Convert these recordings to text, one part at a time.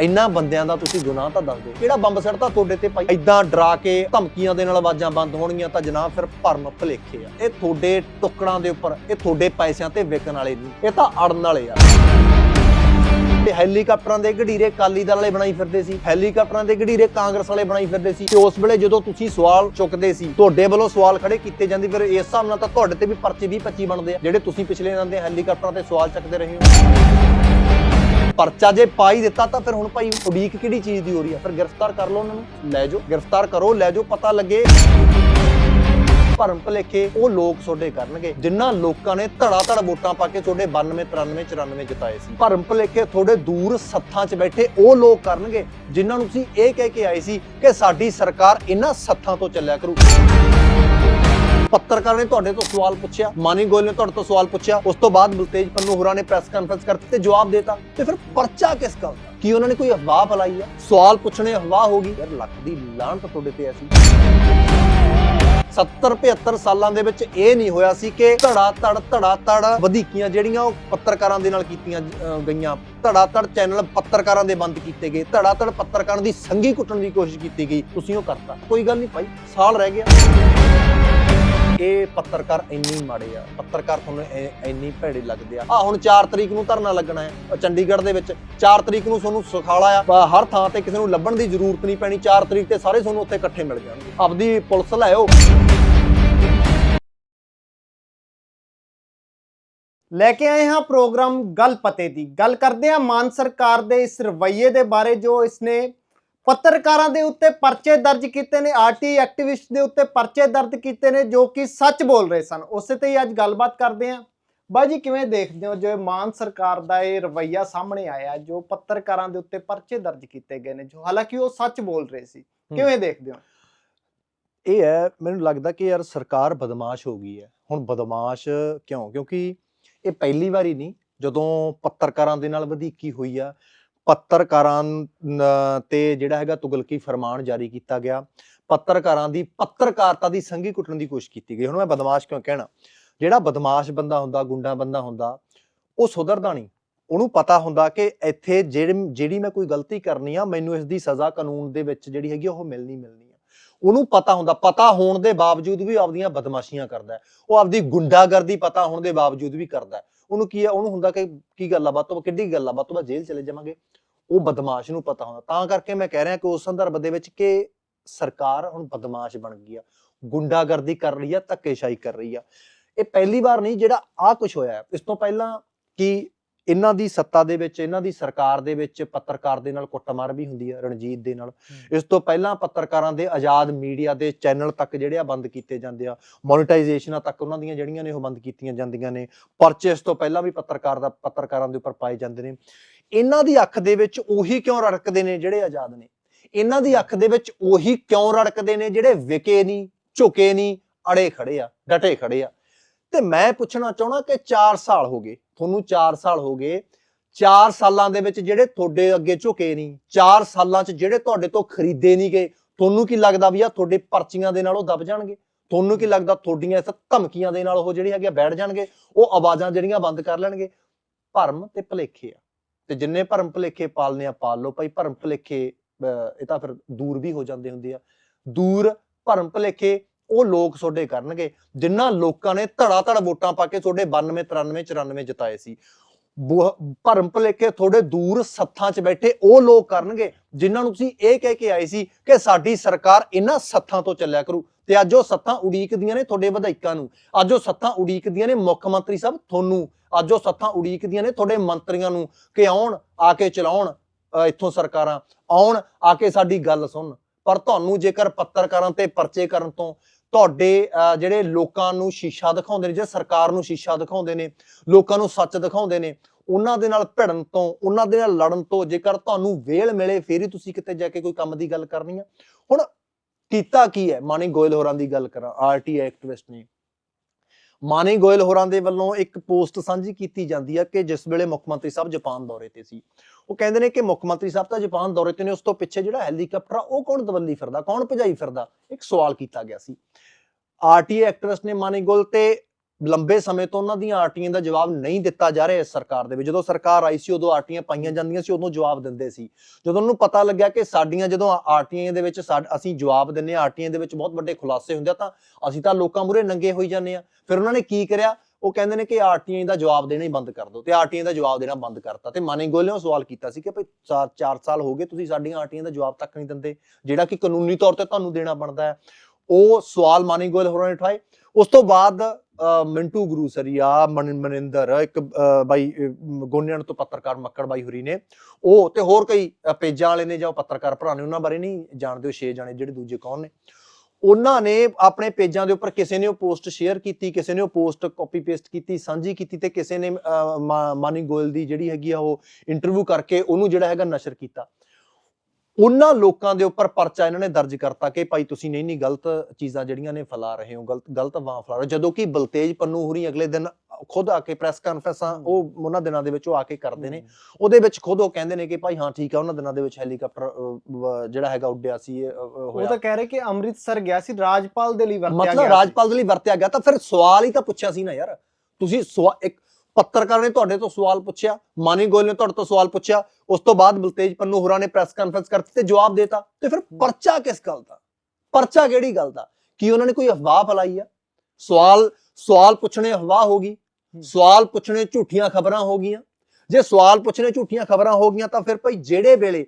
ਇੰਨਾ ਬੰਦਿਆਂ ਦਾ ਤੁਸੀਂ ਗੁਨਾਹ ਤਾਂ ਦੱਸ ਦਿਓ। ਕਿਹੜਾ ਬੰਬ ਸੜਤਾ ਤੁਹਾਡੇ ਤੇ ਭਾਈ? ਇਦਾਂ ਡਰਾ ਕੇ ਧਮਕੀਆਂ ਦੇ ਨਾਲ ਆਵਾਜ਼ਾਂ ਬੰਦ ਹੋਣਗੀਆਂ ਤਾਂ ਜਨਾਬ ਫਿਰ ਭਰਮ ਭਲੇਖੇ ਆ। ਇਹ ਤੁਹਾਡੇ ਟੁਕੜਾਂ ਦੇ ਉੱਪਰ, ਇਹ ਤੁਹਾਡੇ ਪੈਸਿਆਂ ਤੇ ਵਿਕਣ ਵਾਲੇ ਨਹੀਂ। ਇਹ ਤਾਂ ਅੜਨ ਵਾਲੇ ਆ। ਤੇ ਹੈਲੀਕਾਪਟਰਾਂ ਦੇ ਘੜੀਰੇ ਕਾਲੀ ਦਲ ਵਾਲੇ ਬਣਾਈ ਫਿਰਦੇ ਸੀ। ਹੈਲੀਕਾਪਟਰਾਂ ਦੇ ਘੜੀਰੇ ਕਾਂਗਰਸ ਵਾਲੇ ਬਣਾਈ ਫਿਰਦੇ ਸੀ। ਤੇ ਉਸ ਵੇਲੇ ਜਦੋਂ ਤੁਸੀਂ ਸਵਾਲ ਚੁੱਕਦੇ ਸੀ, ਤੁਹਾਡੇ ਵੱਲੋਂ ਸਵਾਲ ਖੜੇ ਕੀਤੇ ਜਾਂਦੇ, ਫਿਰ ਇਸ ਹਿਸਾਬ ਨਾਲ ਤਾਂ ਤੁਹਾਡੇ ਤੇ ਵੀ ਪਰਚੇ 20 25 ਬਣਦੇ ਆ, ਜਿਹੜੇ ਤੁਸੀਂ ਪਿਛਲੇ ਦਿਨਾਂ ਦੇ ਹੈਲੀਕਾਪਟਰਾਂ ਤੇ ਸਵਾਲ ਚੱਕਦੇ ਰਹੇ ਹੋ। ਪਰਚਾ ਜੇ ਪਾਈ ਦਿੱਤਾ ਤਾਂ ਫਿਰ ਹੁਣ ਭਾਈ ਉਡੀਕ ਕਿਹੜੀ ਚੀਜ਼ ਦੀ ਹੋ ਰਹੀ ਆ? ਫਿਰ ਗ੍ਰਿਫਤਾਰ ਕਰ ਲਓ ਉਹਨਾਂ ਨੂੰ। ਲੈ ਜਾਓ, ਗ੍ਰਿਫਤਾਰ ਕਰੋ, ਲੈ ਜਾਓ, ਪਤਾ ਲੱਗੇ। ਭਰਮ ਭਲੇਖੇ ਉਹ ਲੋਕ ਤੁਹਾਡੇ ਕਰਨਗੇ, ਜਿਨ੍ਹਾਂ ਲੋਕਾਂ ਨੇ ਧੜਾ ਧੜ ਵੋਟਾਂ ਪਾ ਕੇ ਤੁਹਾਡੇ 92 93 94 ਜਿਤਾਏ ਸੀ। ਭਰਮ ਭਲੇਖੇ ਤੁਹਾਡੇ ਦੂਰ ਸੱਥਾਂ 'ਚ ਬੈਠੇ ਉਹ ਲੋਕ ਕਰਨਗੇ, ਜਿਨ੍ਹਾਂ ਨੂੰ ਤੁਸੀਂ ਇਹ ਕਹਿ ਕੇ ਆਏ ਸੀ ਕਿ ਸਾਡੀ ਸਰਕਾਰ ਇਹਨਾਂ ਸੱਥਾਂ ਤੋਂ ਚੱਲਿਆ ਕਰੂ। ਪੱਤਰਕਾਰਾਂ ਨੇ ਤੁਹਾਡੇ ਤੋਂ ਸਵਾਲ ਪੁੱਛਿਆ, ਮਾਨੀ ਗੋਇਲ ਨੇ ਤੁਹਾਡੇ ਤੋਂ ਸਵਾਲ ਪੁੱਛਿਆ, ਉਸ ਤੋਂ ਬਾਅਦ ਬਲਤੇਜ ਪੰਨੂ ਹੋਰਾਂ ਨੇ ਪ੍ਰੈਸ ਕਾਨਫਰੰਸ ਕਰਤੀ ਤੇ ਜਵਾਬ ਦੇਤਾ ਤੇ ਫਿਰ ਪਰਚਾ ਕਿਸ ਗੱਲ ਦਾ? ਕੀ ਉਹਨਾਂ ਨੇ ਕੋਈ ਅਫਵਾਹ ਫੈਲਾਈ ਆ? ਸਵਾਲ ਪੁੱਛਣੇ ਅਫਵਾਹ ਹੋ ਗਈ। ਯਾਰ ਲੱਖ ਦੀ ਲਾਹਨਤ ਤੁਹਾਡੇ ਤੇ ਐਸੀ 70 75 ਸਾਲਾਂ ਦੇ ਵਿੱਚ ਇਹ ਨਹੀਂ ਹੋਇਆ ਸੀ ਕਿ ਧੜਾ ਧੜ ਧੜਾ ਧੜ ਵਧੀਕੀਆਂ ਜਿਹੜੀਆਂ ਉਹ ਪੱਤਰਕਾਰਾਂ ਦੇ ਨਾਲ ਕੀਤੀਆਂ ਗਈਆਂ। ਧੜਾ ਧੜ ਚੈਨਲ ਪੱਤਰਕਾਰਾਂ ਦੇ ਬੰਦ ਕੀਤੇ ਗਏ। ਧੜਾ ਧੜ ਪੱਤਰਕਾਰਾਂ ਦੀ ਸੰਗੀ ਕੁੱਟਣ ਦੀ ਕੋਸ਼ਿਸ਼ ਕੀਤੀ ਗਈ। ਤੁਸੀਂ ਉਹ ਕਰਤਾ। ਕੋਈ ਗੱਲ ਨਹੀਂ ਭਾਈ, ਸਾਲ ਰਹਿ ਗਿਆ। ਇਹ ਪੱਤਰਕਾਰ ਇੰਨੀ ਮਾੜੇ ਆ, ਪੱਤਰਕਾਰ ਤੁਹਾਨੂੰ ਇੰਨੀ ਭੈੜੇ ਲੱਗਦੇ ਆ। ਆ ਹੁਣ 4 ਤਰੀਕ ਨੂੰ ਧਰਨਾ ਲੱਗਣਾ ਹੈ ਚੰਡੀਗੜ੍ਹ ਦੇ ਵਿੱਚ। 4 ਤਰੀਕ ਨੂੰ ਤੁਹਾਨੂੰ ਸੁਖਾਲਾ ਆ ਹਰ ਥਾਂ ਤੇ ਕਿਸੇ ਨੂੰ ਲੱਭਣ ਦੀ ਜ਼ਰੂਰਤ ਨਹੀਂ ਪੈਣੀ। 4 ਤਰੀਕ ਤੇ ਸਾਰੇ ਤੁਹਾਨੂੰ ਉੱਥੇ ਇਕੱਠੇ ਮਿਲ ਜਾਣਗੇ। ਆਪਦੀ ਪੁਲਿਸ ਲਾਇਓ ਲੈ ਕੇ ਆਏ ਹਾਂ ਪ੍ਰੋਗਰਾਮ ਗੱਲ ਪਤੇ ਦੀ। ਗੱਲ ਕਰਦੇ ਹਾਂ ਮਾਨ ਸਰਕਾਰ ਦੇ ਇਸ ਰਵੱਈਏ ਦੇ ਬਾਰੇ ਜੋ ਇਸਨੇ ਪੱਤਰਕਾਰਾਂ ਦੇ ਉੱਤੇ ਪਰਚੇ ਦਰਜ ਕੀਤੇ ਨੇ ਆਰਟੀ ਐਕਟਿਵਿਸਟ ਦੇ ਉੱਤੇ ਪਰਚੇ ਦਰਜ ਕੀਤੇ ਨੇ ਜੋ ਕਿ ਸੱਚ ਬੋਲ ਰਹੇ ਸਨ। ਉਸੇ ਤੇ ਹੀ ਅੱਜ ਗੱਲਬਾਤ ਕਰਦੇ ਹਾਂ। ਬਾਜੀ ਕਿਵੇਂ ਦੇਖਦੇ ਹੋ? ਜੋ ਮਾਨ ਸਰਕਾਰ ਦਾ ਇਹ ਰਵੱਈਆ ਸਾਹਮਣੇ ਆਇਆ ਜੋ ਪੱਤਰਕਾਰਾਂ ਦੇ ਉੱਤੇ ਪਰਚੇ ਦਰਜ ਕੀਤੇ ਗਏ ਨੇ ਜੋ ਹਾਲਾਂਕਿ ਉਹ ਸੱਚ ਬੋਲ ਰਹੇ ਸੀ ਕਿਵੇਂ ਦੇਖਦੇ ਹੋ? ਇਹ ਹੈ ਮੈਨੂੰ ਲੱਗਦਾ ਕਿ ਯਾਰ ਸਰਕਾਰ ਬਦਮਾਸ਼ ਹੋ ਗਈ ਹੈ। ਹੁਣ ਬਦਮਾਸ਼ ਕਿਉਂ? ਕਿਉਂਕਿ ਇਹ ਪਹਿਲੀ ਵਾਰੀ ਨਹੀਂ ਜਦੋਂ ਪੱਤਰਕਾਰਾਂ ਦੇ ਨਾਲ ਵਧੀਕੀ ਹੋਈ ਆ ਪੱਤਰਕਾਰਾਂ ਤੇ ਜਿਹੜਾ ਹੈਗਾ ਤੁਗਲਕੀ ਫਰਮਾਨ ਜਾਰੀ ਕੀਤਾ ਗਿਆ। ਪੱਤਰਕਾਰਾਂ ਦੀ ਪੱਤਰਕਾਰਤਾ ਦੀ ਸੰਗੀ ਕੁੱਟਣ ਦੀ ਕੋਸ਼ਿਸ਼ ਕੀਤੀ ਗਈ। ਹੁਣ ਮੈਂ ਬਦਮਾਸ਼ ਕਿਉਂ ਕਹਿਣਾ? ਜਿਹੜਾ ਬਦਮਾਸ਼ ਬੰਦਾ ਹੁੰਦਾ, ਗੁੰਡਾ ਬੰਦਾ ਹੁੰਦਾ, ਉਹ ਸੁਧਰਦਾ ਨਹੀਂ। ਉਹਨੂੰ ਪਤਾ ਹੁੰਦਾ ਕਿ ਇੱਥੇ ਜਿਹੜੀ ਜਿਹੜੀ ਮੈਂ ਕੋਈ ਗਲਤੀ ਕਰਨੀ ਆ, ਮੈਨੂੰ ਇਸ ਦੀ ਸਜ਼ਾ ਕਾਨੂੰਨ ਦੇ ਵਿੱਚ ਜਿਹੜੀ ਹੈਗੀ ਆ, ਉਹ ਮਿਲਣੀ ਮਿਲਣੀ ਆ। ਉਹਨੂੰ ਪਤਾ ਹੁੰਦਾ, ਪਤਾ ਹੋਣ ਦੇ ਬਾਵਜੂਦ ਵੀ ਆਪਦੀਆਂ ਬਦਮਾਸ਼ੀਆਂ ਕਰਦਾ ਉਹ ਆਪਦੀ ਗੁੰਡਾਗਰਦੀ ਪਤਾ ਹੋਣ ਦੇ ਬਾਵਜੂਦ ਵੀ ਕਰਦਾ ਉਹਨੂੰ ਕੀ ਹੈ ਉਹਨੂੰ ਹੁੰਦਾ ਕਿ ਕੀ ਗੱਲ ਆ ਬਾਤ ਤੋਂ ਕਿੱਡੀ ਗੱਲ ਆ ਬਾਤ ਤੋਂ ਜੇਲ੍ਹ ਚਲੇ ਜਾਵਾਂਗੇ। ਉਹ ਬਦਮਾਸ਼ ਨੂੰ ਪਤਾ ਹੁੰਦਾ। ਤਾਂ ਕਰਕੇ ਮੈਂ ਕਹਿ ਰਿਹਾ ਕਿ ਉਸ ਸੰਦਰਭ ਦੇ ਵਿੱਚ ਕਿ ਸਰਕਾਰ ਹੁਣ ਬਦਮਾਸ਼ ਬਣ ਗਈ ਆ। ਗੁੰਡਾਗਰਦੀ ਕਰ ਰਹੀ ਆ, ਧੱਕੇਸ਼ਾਹੀ ਕਰ ਰਹੀ ਆ। ਇਹ ਪਹਿਲੀ ਵਾਰ ਨਹੀਂ, ਜਿਹੜਾ ਆ ਕੁਝ ਹੋਇਆ ਇਸ ਤੋਂ ਪਹਿਲਾਂ ਕਿ ਇਹਨਾਂ ਦੀ ਸੱਤਾ ਦੇ ਵਿੱਚ ਇਹਨਾਂ ਦੀ ਸਰਕਾਰ ਦੇ ਵਿੱਚ ਪੱਤਰਕਾਰ ਦੇ ਨਾਲ ਕੁੱਟਮਾਰ ਵੀ ਹੁੰਦੀ ਹੈ ਰਣਜੀਤ ਦੇ ਨਾਲ। ਇਸ ਤੋਂ ਪਹਿਲਾਂ ਪੱਤਰਕਾਰਾਂ ਦੇ ਆਜ਼ਾਦ ਮੀਡੀਆ ਦੇ ਚੈਨਲ ਤੱਕ ਜਿਹੜੇ ਆ ਬੰਦ ਕੀਤੇ ਜਾਂਦੇ ਆ। ਮੋਨੇਟਾਈਜੇਸ਼ਨਾਂ ਤੱਕ ਉਹਨਾਂ ਦੀਆਂ ਜਿਹੜੀਆਂ ਨੇ ਉਹ ਬੰਦ ਕੀਤੀਆਂ ਜਾਂਦੀਆਂ ਨੇ। ਪਰਚੇਸ ਤੋਂ ਪਹਿਲਾਂ ਵੀ ਪੱਤਰਕਾਰ ਦਾ ਪੱਤਰਕਾਰਾਂ ਦੇ ਉੱਪਰ ਪਾਏ ਜਾਂਦੇ ਨੇ। ਇਹਨਾਂ ਦੀ ਅੱਖ ਦੇ ਵਿੱਚ ਉਹੀ ਕਿਉਂ ਰੜਕਦੇ ਨੇ ਜਿਹੜੇ ਆਜ਼ਾਦ ਨੇ? ਇਹਨਾਂ ਦੀ ਅੱਖ ਦੇ ਵਿੱਚ ਉਹੀ ਕਿਉਂ ਰੜਕਦੇ ਨੇ ਜਿਹੜੇ ਵਿਕੇ ਨਹੀਂ ਝੁਕੇ ਨਹੀਂ ਅੜੇ ਖੜੇ ਆ ਡਟੇ ਖੜੇ ਆ? ਤੇ ਮੈਂ ਪੁੱਛਣਾ ਚਾਹਣਾ ਕਿ 4 ਸਾਲ ਹੋ ਗਏ। ਤੁਹਾਨੂੰ 4 ਸਾਲ ਹੋ ਗਏ। 4 ਸਾਲਾਂ ਦੇ ਵਿੱਚ ਜਿਹੜੇ ਤੁਹਾਡੇ ਅੱਗੇ ਝੁਕੇ ਨਹੀਂ 4 ਸਾਲਾਂ 'ਚ ਜਿਹੜੇ ਤੁਹਾਡੇ ਤੋਂ ਖਰੀਦੇ ਨਹੀਂ ਗਏ ਤੁਹਾਨੂੰ ਕੀ ਲੱਗਦਾ ਵੀ ਆ ਤੁਹਾਡੇ ਪਰਚੀਆਂ ਦੇ ਨਾਲ ਉਹ ਦਬ ਜਾਣਗੇ? ਤੁਹਾਨੂੰ ਕੀ ਲੱਗਦਾ ਤੁਹਾਡੀਆਂ ਇਸ ਧਮਕੀਆਂ ਦੇ ਨਾਲ ਉਹ ਜਿਹੜੀ ਹੈਗੀ ਆ ਬੈਠ ਜਾਣਗੇ? ਉਹ ਆਵਾਜ਼ਾਂ ਜਿਹੜੀਆਂ ਬੰਦ ਕਰ ਲੈਣਗੇ? ਭਰਮ ਤੇ ਭਲੇਖੇ ਆ। ਤੇ ਜਿੰਨੇ ਭਰਮ ਭਲੇਖੇ ਪਾਲਨੇ ਆ ਪਾਲ ਲਓ ਭਾਈ ਭਰਮ ਭਲੇਖੇ ਅਹ, ਇਹ ਤਾਂ ਫਿਰ ਦੂਰ ਵੀ ਹੋ ਜਾਂਦੇ ਹੁੰਦੇ ਆ। ਦੂਰ ਭਰਮ ਭਲੇਖੇ ਉਹ ਲੋਕ ਤੁਹਾਡੇ ਕਰਨਗੇ ਜਿਨ੍ਹਾਂ ਲੋਕਾਂ ਨੇ ਧੜਾ ਧੜ ਵੋਟਾਂ ਪਾ ਕੇ ਤੁਹਾਡੇ 92 93 94 ਜਿਤਾਏ ਸੀ। ਭਰਮ ਭਲੇਖੇ ਤੁਹਾਡੇ ਦੂਰ ਸੱਥਾਂ 'ਚ ਬੈਠੇ ਉਹ ਲੋਕ ਕਰਨਗੇ, ਜਿਨ੍ਹਾਂ ਨੂੰ ਤੁਸੀਂ ਇਹ ਕਹਿ ਕੇ ਆਏ ਸੀ ਕਿ ਸਾਡੀ ਸਰਕਾਰ ਇਹਨਾਂ ਸੱਥਾਂ ਤੋਂ ਚੱਲਿਆ ਕਰੂ। ਤੇ ਅੱਜ ਉਹ ਸੱਥਾਂ ਉਡੀਕਦੀਆਂ ਨੇ ਤੁਹਾਡੇ ਵਿਧਾਇਕਾਂ ਨੂੰ। ਅੱਜ ਉਹ ਸੱਥਾਂ ਉਡੀਕਦੀਆਂ ਨੇ ਮੁੱਖ ਮੰਤਰੀ ਸਾਹਿਬ ਤੁਹਾਨੂੰ। ਅੱਜ ਉਹ ਸੱਥਾਂ ਉਡੀਕਦੀਆਂ ਨੇ ਤੁਹਾਡੇ ਮੰਤਰੀਆਂ ਨੂੰ ਕਿ ਆਉਣ, ਆ ਕੇ ਚਲਾਉਣ ਇੱਥੋਂ ਸਰਕਾਰਾਂ। ਆਉਣ, ਆ ਕੇ ਸਾਡੀ ਗੱਲ ਸੁਣ। ਪਰ ਤੁਹਾਨੂੰ ਜੇਕਰ ਪੱਤਰਕਾਰਾਂ ਤੇ ਪਰਚੇ ਕਰਨ ਤੋਂ ਤੁਹਾਡੇ ਜਿਹੜੇ ਲੋਕਾਂ ਨੂੰ ਸ਼ੀਸ਼ਾ ਦਿਖਾਉਂਦੇ ਨੇ ਜਿਹੜੇ ਸਰਕਾਰ ਨੂੰ ਸ਼ੀਸ਼ਾ ਦਿਖਾਉਂਦੇ ਨੇ, ਲੋਕਾਂ ਨੂੰ ਸੱਚ ਦਿਖਾਉਂਦੇ ਨੇ, ਉਹਨਾਂ ਦੇ ਨਾਲ ਭਿੜਨ ਤੋਂ, ਉਹਨਾਂ ਦੇ ਨਾਲ ਲੜਨ ਤੋਂ, ਜੇਕਰ ਤੁਹਾਨੂੰ ਵੇਲ ਮਿਲੇ, ਫੇਰ ਹੀ ਤੁਸੀਂ ਕਿਤੇ ਜਾ ਕੇ ਕੋਈ ਕੰਮ ਦੀ ਗੱਲ ਕਰਨੀ ਆ। ਹੁਣ ਕੀਤਾ ਕੀ ਹੈ? ਮਾਨੀ ਗੋਇਲ ਹੋਰਾਂ ਦੀ ਗੱਲ ਕਰਾਂ, ਆਰਟੀ ਐਕਟਿਵਿਸਟ ਨੇ। ਮਾਨੀ ਗੋਇਲ ਹੋਰਾਂ ਦੇ ਵੱਲੋਂ ਇੱਕ ਪੋਸਟ ਸਾਂਝੀ ਕੀਤੀ ਜਾਂਦੀ ਹੈ ਕਿ ਜਿਸ ਵੇਲੇ ਮੁੱਖ ਮੰਤਰੀ ਸਾਹਿਬ ਜਾਪਾਨ ਦੌਰੇ ਤੇ ਸੀ ਉਹ ਕਹਿੰਦੇ ਨੇ ਕਿ ਮੁੱਖ ਮੰਤਰੀ ਸਾਹਿਬ ਤਾਂ ਜਾਪਾਨ ਦੌਰੇ ਤੇ ਨੇ, ਉਸ ਤੋਂ ਪਿੱਛੇ ਜਿਹੜਾ ਹੈਲੀਕਾਪਟਰ ਆ, ਉਹ ਕੌਣ ਦਵੱਲੀ ਫਿਰਦਾ, ਕੌਣ ਭਜਾਈ ਫਿਰਦਾ? ਇੱਕ ਸਵਾਲ ਕੀਤਾ ਗਿਆ ਸੀ। ਆਰਟੀ ਐਕਟਰਸ ਨੇ ਮਾਨੀਗੋਲ ਤੇ ਲੰਬੇ ਸਮੇਂ ਤੋਂ ਉਹਨਾਂ ਦੀਆਂ ਆਰਟੀਆਂ ਦਾ ਜਵਾਬ ਨਹੀਂ ਦਿੱਤਾ ਜਾ ਰਿਹਾ ਇਸ ਸਰਕਾਰ ਦੇ ਵਿੱਚ। ਜਦੋਂ ਸਰਕਾਰ ਆਈ ਸੀ, ਉਦੋਂ ਆਰਟੀਆਂ ਪਾਈਆਂ ਜਾਂਦੀਆਂ ਸੀ, ਉਦੋਂ ਜਵਾਬ ਦਿੰਦੇ ਸੀ। ਜਦੋਂ ਉਹਨੂੰ ਪਤਾ ਲੱਗਿਆ ਕਿ ਸਾਡੀਆਂ ਜਦੋਂ ਆਰਟੀਆਂ ਦੇ ਵਿੱਚ ਸਾਡ- ਅਸੀਂ ਜਵਾਬ ਦਿੰਨੇ ਆ ਆਰਟੀਆਂ ਦੇ ਵਿੱਚ ਬਹੁਤ ਵੱਡੇ ਖੁਲਾਸੇ ਹੁੰਦੇ ਆ, ਤਾਂ ਅਸੀਂ ਤਾਂ ਲੋਕਾਂ ਮੂਹਰੇ ਨੰਗੇ ਹੋਈ ਜਾਂਦੇ ਆ ਫਿਰ ਉਹਨਾਂ ਨੇ ਕੀ ਕਰਿਆ? ਉਹ ਕਹਿੰਦੇ ਨੇ ਕਿ ਆਰਟੀਆਂ ਦਾ ਜਵਾਬ ਦੇਣਾ ਹੀ ਬੰਦ ਕਰ ਦਿਓ ਤੇ ਆਰਟੀਆਂ ਦਾ ਜਵਾਬ ਦੇਣਾ ਬੰਦ ਕਰਤਾ ਤੇ ਮਾਨੀ ਗੋਇਲ ਨੇ ਸਵਾਲ ਕੀਤਾ ਸੀ ਕਿ ਭਈ 4 ਸਾਲ ਹੋ ਗਏ ਤੁਸੀਂ ਸਾਡੀਆਂ ਆਰਟੀਆਂ ਦਾ ਜਵਾਬ ਤੱਕ ਨਹੀਂ ਦਿੰਦੇ, ਜਿਹੜਾ ਕਿ ਕਾਨੂੰਨੀ ਤੌਰ ਤੇ ਤੁਹਾਨੂੰ ਦੇਣਾ ਬਣਦਾ ਹੈ। ਉਹ ਸਵਾਲ ਮਾਨੀ ਗੋਇਲ ਹੋਰਾਂ ਨੇ ਉਠਾਏ। ਉਸ ਤੋਂ ਬਾਅਦ ਮਿੰਟੂ ਗੁਰੂ ਸਰੀਆ, ਮਨ, ਮਨਿੰਦਰ, ਇੱਕ ਬਾਈ ਗੋਨਿਆਂ ਤੋਂ ਪੱਤਰਕਾਰ ਮੱਕੜ ਬਾਈ ਹੁਰੀ ਨੇ। ਉਹ ਤੇ ਹੋਰ ਕਈ ਪੇਜਾਂ ਵਾਲੇ ਨੇ ਜਾਂ ਪੱਤਰਕਾਰ ਭਰਾ ਨੇ, ਉਹਨਾਂ ਬਾਰੇ ਨਹੀਂ ਜਾਣਦੇ, ਉਹ ਛੇ ਜਾਣੇ ਜਿਹੜੇ ਦੂਜੇ ਕੌਣ ਨੇ। ਉਹਨਾਂ ਨੇ ਆਪਣੇ ਪੇਜਾਂ ਦੇ ਉੱਪਰ ਕਿਸੇ ਨੇ ਉਹ ਪੋਸਟ ਸ਼ੇਅਰ ਕੀਤੀ ਕਿਸੇ ਨੇ ਉਹ ਪੋਸਟ ਕਾਪੀ ਪੇਸਟ ਕੀਤੀ ਸਾਂਝੀ ਕੀਤੀ ਤੇ ਕਿਸੇ ਨੇ ਅ, ਮਾਨੀ ਗੋਇਲ ਦੀ ਜਿਹੜੀ ਹੈਗੀ ਆ ਉਹ ਇੰਟਰਵਿਊ ਕਰਕੇ ਉਹਨੂੰ ਜਿਹੜਾ ਹੈਗਾ ਨਸ਼ਰ ਕੀਤਾ। ਉਹਨਾਂ ਲੋਕਾਂ ਦੇ ਉੱਪਰ ਪਰਚਾ ਇਹਨਾਂ ਨੇ ਦਰਜ ਕਰਤਾ ਕਿ ਭਾਈ ਤੁਸੀਂ ਨਹੀਂ ਨਹੀਂ ਗਲਤ ਚੀਜ਼ਾਂ ਜਿਹੜੀਆਂ ਨੇ ਫੈਲਾ ਰਹੇ ਹੋ ਗਲਤ ਗਲਤ ਅਫਵਾਹ ਫੈਲਾ ਰਹੇ ਹੋ। ਜਦੋਂ ਕਿ ਬਲਤੇਜ ਪੰਨੂ ਹੋਰੀ ਅਗਲੇ ਦਿਨ ਖੁਦ ਆ ਕੇ ਪ੍ਰੈਸ ਕਾਨਫਰੰਸਾਂ ਉਹ ਉਹਨਾਂ ਦਿਨਾਂ ਦੇ ਵਿੱਚ ਉਹ ਆ ਕੇ ਕਰਦੇ ਨੇ। ਉਹਦੇ ਵਿੱਚ ਖੁਦ ਉਹ ਕਹਿੰਦੇ ਨੇ ਕਿ ਭਾਈ ਹਾਂ ਠੀਕ ਆ ਉਹਨਾਂ ਦਿਨਾਂ ਦੇ ਵਿੱਚ ਹੈਲੀਕਾਪਟਰ ਵ- ਜਿਹੜਾ ਹੈਗਾ ਉੱਡਿਆ ਸੀ ਇਹ, ਉਹ ਹੋਇਆ। ਤਾਂ ਕਹਿ ਰਹੇ ਕਿ ਅੰਮ੍ਰਿਤਸਰ ਗਿਆ ਸੀ ਰਾਜਪਾਲ ਦੇ ਲਈ ਵਰਤਿਆ ਮਤਲਬ ਗਿਆ ਰਾਜਪਾਲ ਦੇ ਲਈ ਵਰਤਿਆ ਗਿਆ ਤਾਂ ਫਿਰ ਸਵਾਲ ਹੀ ਤਾਂ ਪੁੱਛਿਆ ਸੀ ਨਾ ਯਾਰ। ਤੁਸੀਂ ਸਵਾ- ਇੱਕ ਪੱਤਰਕਾਰ ਨੇ ਤੁਹਾਡੇ ਤੋਂ ਸਵਾਲ ਪੁੱਛਿਆ ਮਾਨੀ ਗੋਇਲ ਨੇ ਤੁਹਾਡੇ ਤੋਂ ਸਵਾਲ ਪੁੱਛਿਆ ਉਸ ਤੋਂ ਬਾਅਦ ਬਲਤੇਜ ਪੰਨੂ ਹੋਰਾਂ ਨੇ ਪ੍ਰੈਸ ਕਾਨਫਰੰਸ ਕਰਤੀ ਤੇ ਜਵਾਬ ਦੇਤਾ। ਤੇ ਫਿਰ ਪਰਚਾ ਕਿਸ ਗੱਲ ਦਾ? ਪਰਚਾ ਕਿਹੜੀ ਗੱਲ ਦਾ? ਕੀ ਉਹਨਾਂ ਨੇ ਕੋਈ ਅਫਵਾਹ ਫੈਲਾਈ ਆ? ਸਵਾਲ ਸਵਾਲ ਪੁੱਛਣੇ ਅਫਵਾਹ ਹੋ ਗਈ ਸਵਾਲ ਪੁੱਛਣੇ ਝੂਠੀਆਂ ਖਬਰਾਂ ਹੋ ਗਈਆਂ। ਜੇ ਸਵਾਲ ਪੁੱਛਣੇ ਝੂਠੀਆਂ ਖਬਰਾਂ ਹੋ ਗਈਆਂ ਤਾਂ ਫਿਰ ਭਾਈ ਜਿਹੜੇ ਵੇਲੇ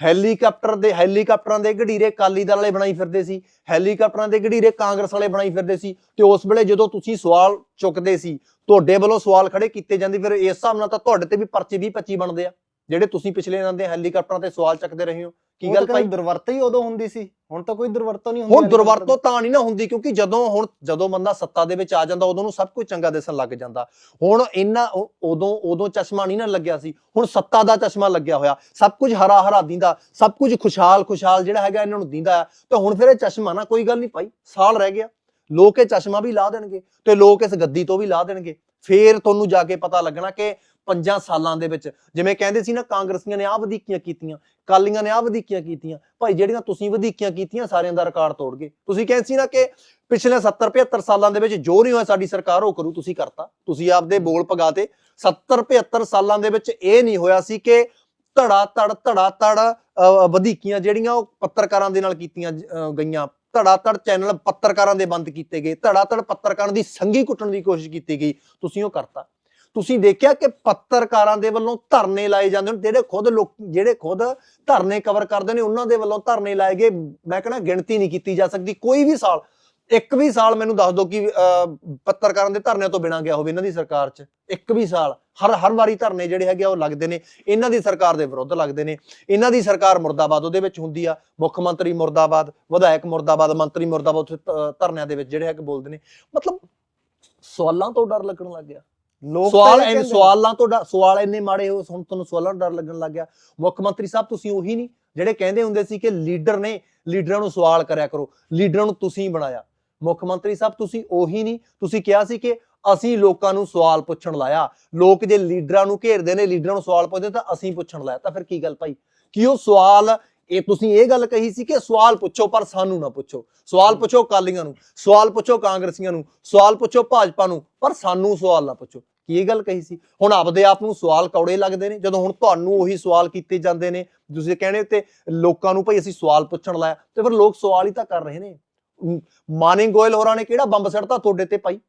ਹੈਲੀਕਾਪਟਰ ਦੇ ਹੈਲੀਕਾਪਟਰਾਂ ਦੇ ਘੜੀਰੇ ਕਾਲੀ ਦਲ ਵਾਲੇ ਬਣਾਈ ਫਿਰਦੇ ਸੀ ਹੈਲੀਕਾਪਟਰਾਂ ਦੇ ਘੜੀਰੇ ਕਾਂਗਰਸ ਵਾਲੇ ਬਣਾਈ ਫਿਰਦੇ ਸੀ ਤੇ ਉਸ ਵੇਲੇ ਜਦੋਂ ਤੁਸੀਂ ਸਵਾਲ ਚੁੱਕਦੇ ਸੀ ਤੁਹਾਡੇ ਵੱਲੋਂ ਸਵਾਲ ਖੜੇ ਕੀਤੇ ਜਾਂਦੇ ਫਿਰ ਇਸ ਹਿਸਾਬ ਨਾਲ ਤਾਂ ਤੁਹਾਡੇ ਤੇ ਵੀ ਪਰਚੇ 20 25 ਬਣਦੇ ਆ ਜਿਹੜੇ ਤੁਸੀਂ ਪਿਛਲੇ ਦਿਨਾਂ ਦੇ ਹੈਲੀਕਾਪਟਰਾਂ ਤੇ ਸਵਾਲ ਚੱਕਦੇ ਰਹੇ ਹੋ। ਕੀ ਗੱਲ ਭਾਈ? ਦੁਰਵਰਤੋਂ ਹੀ ਉਦੋਂ ਹੁੰਦੀ ਸੀ ਹੁਣ ਤਾਂ ਕੋਈ ਦੁਰਵਰਤੋਂ ਨਹੀਂ ਹੁੰਦੀ ਹੁਣ ਦੁਰਵਰਤੋਂ ਤਾਂ ਨਹੀਂ ਨਾ ਹੁੰਦੀ ਕਿਉਂਕਿ ਜਦੋਂ ਹੁਣ ਜਦੋਂ ਬੰਦਾ ਸੱਤਾ ਦੇ ਵਿੱਚ ਆ ਜਾਂਦਾ ਉਦੋਂ ਨੂੰ ਸਭ ਕੁਝ ਚੰਗਾ ਦਿਸਣ ਲੱਗ ਜਾਂਦਾ। ਹੁਣ ਇੰਨਾ ਉਹ- ਉਦੋਂ ਉਦੋਂ ਚਸ਼ਮਾ ਨਹੀਂ ਨਾ ਲੱਗਿਆ ਸੀ ਹੁਣ ਸੱਤਾ ਦਾ ਚਸ਼ਮਾ ਲੱਗਿਆ ਹੋਇਆ ਸਭ ਕੁਝ ਹਰਾ ਹਰਾ ਦਿੰਦਾ ਸਭ ਕੁਝ ਖੁਸ਼ਹਾਲ ਖੁਸ਼ਹਾਲ ਜਿਹੜਾ ਹੈਗਾ ਇਹਨਾਂ ਨੂੰ ਦਿੰਦਾ ਤੇ ਹੁਣ ਫਿਰ ਇਹ ਚਸ਼ਮਾ ਨਾ ਕੋਈ ਗੱਲ ਨਹੀਂ ਭਾਈ ਸਾਲ ਰਹਿ ਗਿਆ। ਲੋਕ ਇਹ ਚਸ਼ਮਾ ਵੀ ਲਾ ਦੇਣਗੇ ਤੇ ਲੋਕ ਇਸ ਗੱਦੀ ਤੋਂ ਵੀ ਲਾ ਦੇਣਗੇ। ਫੇਰ ਤੁਹਾਨੂੰ ਜਾ ਕੇ ਪਤਾ ਲੱਗਣਾ ਕਿ ਪੰਜਾਂ ਸਾਲਾਂ ਦੇ ਵਿੱਚ ਜਿਵੇਂ ਕਹਿੰਦੇ ਸੀ ਨਾ ਕਾਂਗਰਸੀਆਂ ਨੇ ਆਹ ਵਧੀਕੀਆਂ ਕੀਤੀਆਂ ਕਾਲੀਆਂ ਨੇ ਆਹ ਵਧੀਕੀਆਂ ਕੀਤੀਆਂ ਭਾਈ ਜਿਹੜੀਆਂ ਤੁਸੀਂ ਵਧੀਕੀਆਂ ਕੀਤੀਆਂ ਸਾਰਿਆਂ ਦਾ ਰਿਕਾਰਡ ਤੋੜ ਗਏ। ਤੁਸੀਂ ਕਹਿੰਦੇ ਸੀ ਨਾ ਕਿ ਪਿਛਲੇ 70 75 ਸਾਲਾਂ ਦੇ ਵਿੱਚ ਜੋ ਨਹੀਂ ਹੋਇਆ ਸਾਡੀ ਸਰਕਾਰ ਉਹ ਕਰੂ ਤੁਸੀਂ ਕਰਤਾ। ਤੁਸੀਂ ਆਪਦੇ ਬੋਲ ਪਗਾਤੇ 70 75 ਸਾਲਾਂ ਦੇ ਵਿੱਚ ਇਹ ਨਹੀਂ ਹੋਇਆ ਸੀ ਕਿ ਧੜਾ ਧੜ ਧੜਾ ਧੜ ਅ, ਵਧੀਕੀਆਂ ਜਿਹੜੀਆਂ ਉਹ ਪੱਤਰਕਾਰਾਂ ਦੇ ਨਾਲ ਕੀਤੀਆਂ ਗਈਆਂ। ਧੜਾ ਚੈਨਲ ਪੱਤਰਕਾਰਾਂ ਦੇ ਬੰਦ ਕੀਤੇ ਗਏ। ਧੜਾ ਪੱਤਰਕਾਰਾਂ ਦੀ ਸੰਗੀ ਕੁੱਟਣ ਦੀ ਕੋਸ਼ਿਸ਼ ਕੀਤੀ ਗਈ। ਤੁਸੀਂ ਉਹ ਕਰਤਾ। ਤੁਸੀਂ ਦੇਖਿਆ ਕਿ ਪੱਤਰਕਾਰਾਂ ਦੇ ਵੱਲੋਂ ਧਰਨੇ ਲਾਏ ਜਾਂਦੇ ਨੇ। ਜਿਹੜੇ ਖੁਦ ਲੋਕ, ਜਿਹੜੇ ਖੁਦ ਧਰਨੇ ਕਵਰ ਕਰਦੇ ਨੇ, ਉਹਨਾਂ ਦੇ ਵੱਲੋਂ ਧਰਨੇ ਲਾਏ ਗਏ। ਮੈਂ ਕਹਿੰਦਾ ਗਿਣਤੀ ਨਹੀਂ ਕੀਤੀ ਜਾ ਸਕਦੀ। ਕੋਈ ਵੀ ਸਾਲ ਇੱਕ ਵੀ ਸਾਲ ਮੈਨੂੰ ਦੱਸ ਦਿਓ ਕਿ ਪੱਤਰਕਾਰਾਂ ਦੇ ਧਰਨਿਆਂ ਤੋਂ ਬਿਨਾਂ ਗਿਆ ਹੋਵੇ ਇਹਨਾਂ ਦੀ ਸਰਕਾਰ 'ਚ। ਇੱਕ ਵੀ ਸਾਲ ਹਰ ਹਰ ਵਾਰੀ ਧਰਨੇ ਜਿਹੜੇ ਹੈਗੇ ਆ ਉਹ ਲੱਗਦੇ ਨੇ। ਇਹਨਾਂ ਦੀ ਸਰਕਾਰ ਦੇ ਵਿਰੁੱਧ ਲੱਗਦੇ ਨੇ। ਇਹਨਾਂ ਦੀ ਸਰਕਾਰ ਮੁਰਦਾਬਾਦ ਉਹਦੇ ਵਿੱਚ ਹੁੰਦੀ ਆ ਮੁੱਖ ਮੰਤਰੀ ਮੁਰਦਾਬਾਦ ਵਿਧਾਇਕ ਮੁਰਦਾਬਾਦ ਮੰਤਰੀ ਮੁਰਦਾਬਾਦ ਉੱਥੇ ਧਰਨਿਆਂ ਦੇ ਵਿੱਚ ਜਿਹੜੇ ਹੈਗੇ ਬੋਲਦੇ ਨੇ। ਮਤਲਬ ਸਵਾਲਾਂ ਤੋਂ ਡਰ ਲੱਗਣ ਲੱਗ ਗਿਆ। ਲੋਕ ਸਵਾਲ ਐਨ। ਸਵਾਲਾਂ ਤੋਂ ਸਵਾਲ ਇੰਨੇ ਮਾੜੇ ਹੋ ਹੁਣ ਤੁਹਾਨੂੰ ਸਵਾਲਾਂ ਤੋਂ ਡਰ ਲੱਗਣ ਲੱਗ ਗਿਆ। ਮੁੱਖ ਮੰਤਰੀ ਸਾਹਿਬ ਤੁਸੀਂ ਉਹੀ ਨਹੀਂ ਜਿਹੜੇ ਕਹਿੰਦੇ ਹੁੰਦੇ ਸੀ ਕਿ ਲੀਡਰ ਨੇ ਲੀਡਰਾਂ ਨੂੰ ਸਵਾਲ ਕਰਿਆ ਕਰੋ। ਲੀਡਰਾਂ ਨੂੰ ਤੁਸੀਂ ਬਣਾਇਆ। ਮੁੱਖ ਮੰਤਰੀ ਸਾਹਿਬ ਤੁਸੀਂ ਉਹੀ ਨਹੀਂ। ਤੁਸੀਂ ਕਿਹਾ ਸੀ ਕਿ ਅਸੀਂ ਲੋਕਾਂ ਨੂੰ ਸਵਾਲ ਪੁੱਛਣ ਲਾਇਆ। ਲੋਕ ਜੇ ਲੀਡਰਾਂ ਨੂੰ ਘੇਰਦੇ ਨੇ ਲੀਡਰਾਂ ਨੂੰ ਸਵਾਲ ਪੁੱਛਦੇ ਤਾਂ ਅਸੀਂ ਪੁੱਛਣ ਲਾਇਆ। ਤਾਂ ਫਿਰ ਕੀ ਗੱਲ ਭਾਈ? ਕੀ ਉਹ ਸਵਾਲ ਇਹ ਤੁਸੀਂ ਇਹ ਗੱਲ ਕਹੀ ਸੀ ਕਿ ਸਵਾਲ ਪੁੱਛੋ ਪਰ ਸਾਨੂੰ ਨਾ ਪੁੱਛੋ। ਸਵਾਲ ਪੁੱਛੋ ਕਾਲੀਆਂ ਨੂੰ ਸਵਾਲ ਪੁੱਛੋ ਕਾਂਗਰਸੀਆਂ ਨੂੰ ਸਵਾਲ ਪੁੱਛੋ ਭਾਜਪਾ ਨੂੰ ਪਰ ਸਾਨੂੰ ਸਵਾਲ ਨਾ ਪੁੱਛੋ। ਕੀ ਇਹ ਗੱਲ ਕਹੀ ਸੀ? ਹੁਣ ਆਪਦੇ ਆਪ ਨੂੰ ਸਵਾਲ ਕੌੜੇ ਲੱਗਦੇ ਨੇ। ਜਦੋਂ ਹੁਣ ਤੁਹਾਨੂੰ ਉਹੀ ਸਵਾਲ ਕੀਤੇ ਜਾਂਦੇ ਨੇ ਤੁਸੀਂ ਕਹਿੰਦੇ ਤੇ ਲੋਕਾਂ ਨੂੰ ਭਾਈ ਅਸੀਂ ਸਵਾਲ ਪੁੱਛਣ ਲਾਇਆ। ਤੇ ਫਿਰ ਲੋਕ ਸਵਾਲ ਹੀ ਤਾਂ ਕਰ ਰਹੇ ਨੇ। ਮਾਨਿੰਗ ਗੋਇਲ ਹੋਰਾਂ ਨੇ ਕਿਹੜਾ ਬੰਬ ਸੜਤਾ ਤੁਹਾਡੇ ਤੇ ਭਾਈ?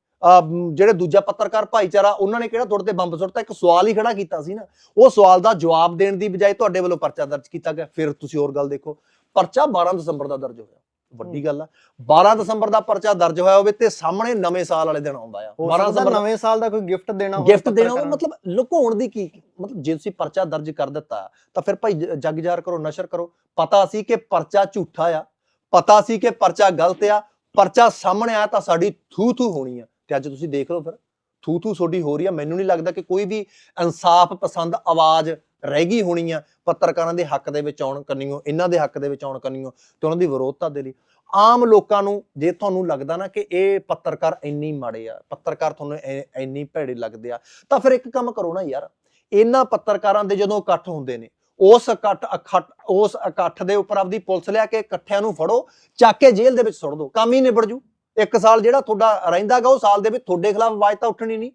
ਜਿਹੜੇ ਦੂਜਾ ਪੱਤਰਕਾਰ ਭਾਈਚਾਰਾ ਉਹਨਾਂ ਨੇ ਕਿਹੜਾ ਤੁਹਾਡੇ ਤੇ ਬੰਬ ਸੁੱਟਤਾ? ਇੱਕ ਸਵਾਲ ਹੀ ਖੜਾ ਕੀਤਾ ਸੀ ਨਾ। ਉਹ ਸਵਾਲ ਦਾ ਜਵਾਬ ਦੇਣ ਦੀ ਬਜਾਏ ਤੁਹਾਡੇ ਵੱਲੋਂ ਪਰਚਾ ਦਰਜ ਕੀਤਾ ਗਿਆ। ਫਿਰ ਤੁਸੀਂ ਹੋਰ ਗੱਲ ਦੇਖੋ। ਪਰਚਾ 12 ਦਸੰਬਰ ਦਾ ਦਰਜ ਹੋਇਆ। ਵੱਡੀ ਗੱਲ ਆ। 12 ਦਸੰਬਰ ਦਾ ਪਰਚਾ ਦਰਜ ਹੋਇਆ ਹੋਵੇ ਤੇ ਸਾਹਮਣੇ ਨਵੇਂ ਸਾਲ ਵਾਲੇ ਦਿਨ ਆਉਂਦਾ ਆ। ਹੋ 12 ਸਕਦਾ ਦਸੰਬਰ ਨਵੇਂ ਸਾਲ ਦਾ ਕੋਈ ਗਿਫਟ ਦੇਣਾ ਹੋਵੇ ਗਿਫਟ ਦੇਣਾ ਹੋਵੇ। ਮਤਲਬ ਲੁਕਾਉਣ ਦੀ ਕੀ ਮਤਲਬ ਜੇ ਤੁਸੀਂ ਪਰਚਾ ਦਰਜ ਕਰ ਦਿੱਤਾ ਤਾਂ ਫਿਰ ਭਾਈ ਜ- ਜਗ ਜ਼ਾਹਰ ਕਰੋ ਨਸ਼ਰ ਕਰੋ। ਪਤਾ ਸੀ ਕਿ ਪਰਚਾ ਝੂਠਾ ਆ। ਪਤਾ ਸੀ ਕਿ ਪਰਚਾ ਗਲਤ ਆ, ਪਰਚਾ ਸਾਹਮਣੇ ਆਇਆ ਤਾਂ ਸਾਡੀ ਥੂ ਥੂ ਹੋਣੀ ਆ। ਤੇ ਅੱਜ ਤੁਸੀਂ ਦੇਖ ਲਓ ਫਿਰ ਥੂ ਥੂ ਤੁਹਾਡੀ ਹੋ ਰਹੀ ਆ। ਮੈਨੂੰ ਨਹੀਂ ਲੱਗਦਾ ਕਿ ਕੋਈ ਵੀ ਇਨਸਾਫ ਪਸੰਦ ਆਵਾਜ਼ ਰਹਿ ਗਈ ਹੋਣੀ ਆ, ਪੱਤਰਕਾਰਾਂ ਦੇ ਹੱਕ ਦੇ ਵਿੱਚ ਆਉਣ ਕਰਨੀਓ, ਇਹਨਾਂ ਦੇ ਹੱਕ ਦੇ ਵਿੱਚ ਆਉਣ ਕਰਨੀਓ ਤੇ ਉਹਨਾਂ ਦੀ ਵਿਰੋਧਤਾ ਦੇ ਲਈ। ਆਮ ਲੋਕਾਂ ਨੂੰ ਜੇ ਤੁਹਾਨੂੰ ਲੱਗਦਾ ਨਾ ਕਿ ਇਹ ਪੱਤਰਕਾਰ ਇੰਨੀ ਮਾੜੇ ਆ, ਪੱਤਰਕਾਰ ਤੁਹਾਨੂੰ ਇੰਨੀ ਭੈੜੇ ਲੱਗਦੇ ਆ, ਤਾਂ ਫਿਰ ਇੱਕ ਕੰਮ ਕਰੋ ਨਾ ਯਾਰ। ਇਹਨਾਂ ਪੱਤਰਕਾਰਾਂ ਦੇ ਜਦੋਂ ਇਕੱਠ ਹੁੰਦੇ ਨੇ ਉਸ ਇਕੱਠ ਇਕੱਠ ਉਸ ਇਕੱਠ ਦੇ ਉੱਪਰ ਆਪਦੀ ਪੁਲਿਸ ਲਿਆ ਕੇ ਇਕੱਠਿਆਂ ਨੂੰ ਫੜੋ, ਚੱਕ ਕੇ ਜੇਲ੍ਹ ਦੇ ਵਿੱਚ ਸੁੱਟ ਦਿਓ ਕੰਮ ਹੀ ਨਿਬੜ ਜੂ। ਇੱਕ ਸਾਲ ਜਿਹੜਾ ਤੁਹਾਡਾ ਰਹਿੰਦਾਗਾ ਉਹ ਸਾਲ ਦੇ ਵਿੱਚ ਤੁਹਾਡੇ ਖਿਲਾਫ ਆਵਾਜ਼ ਤਾਂ ਉੱਠਣੀ ਨਹੀਂ।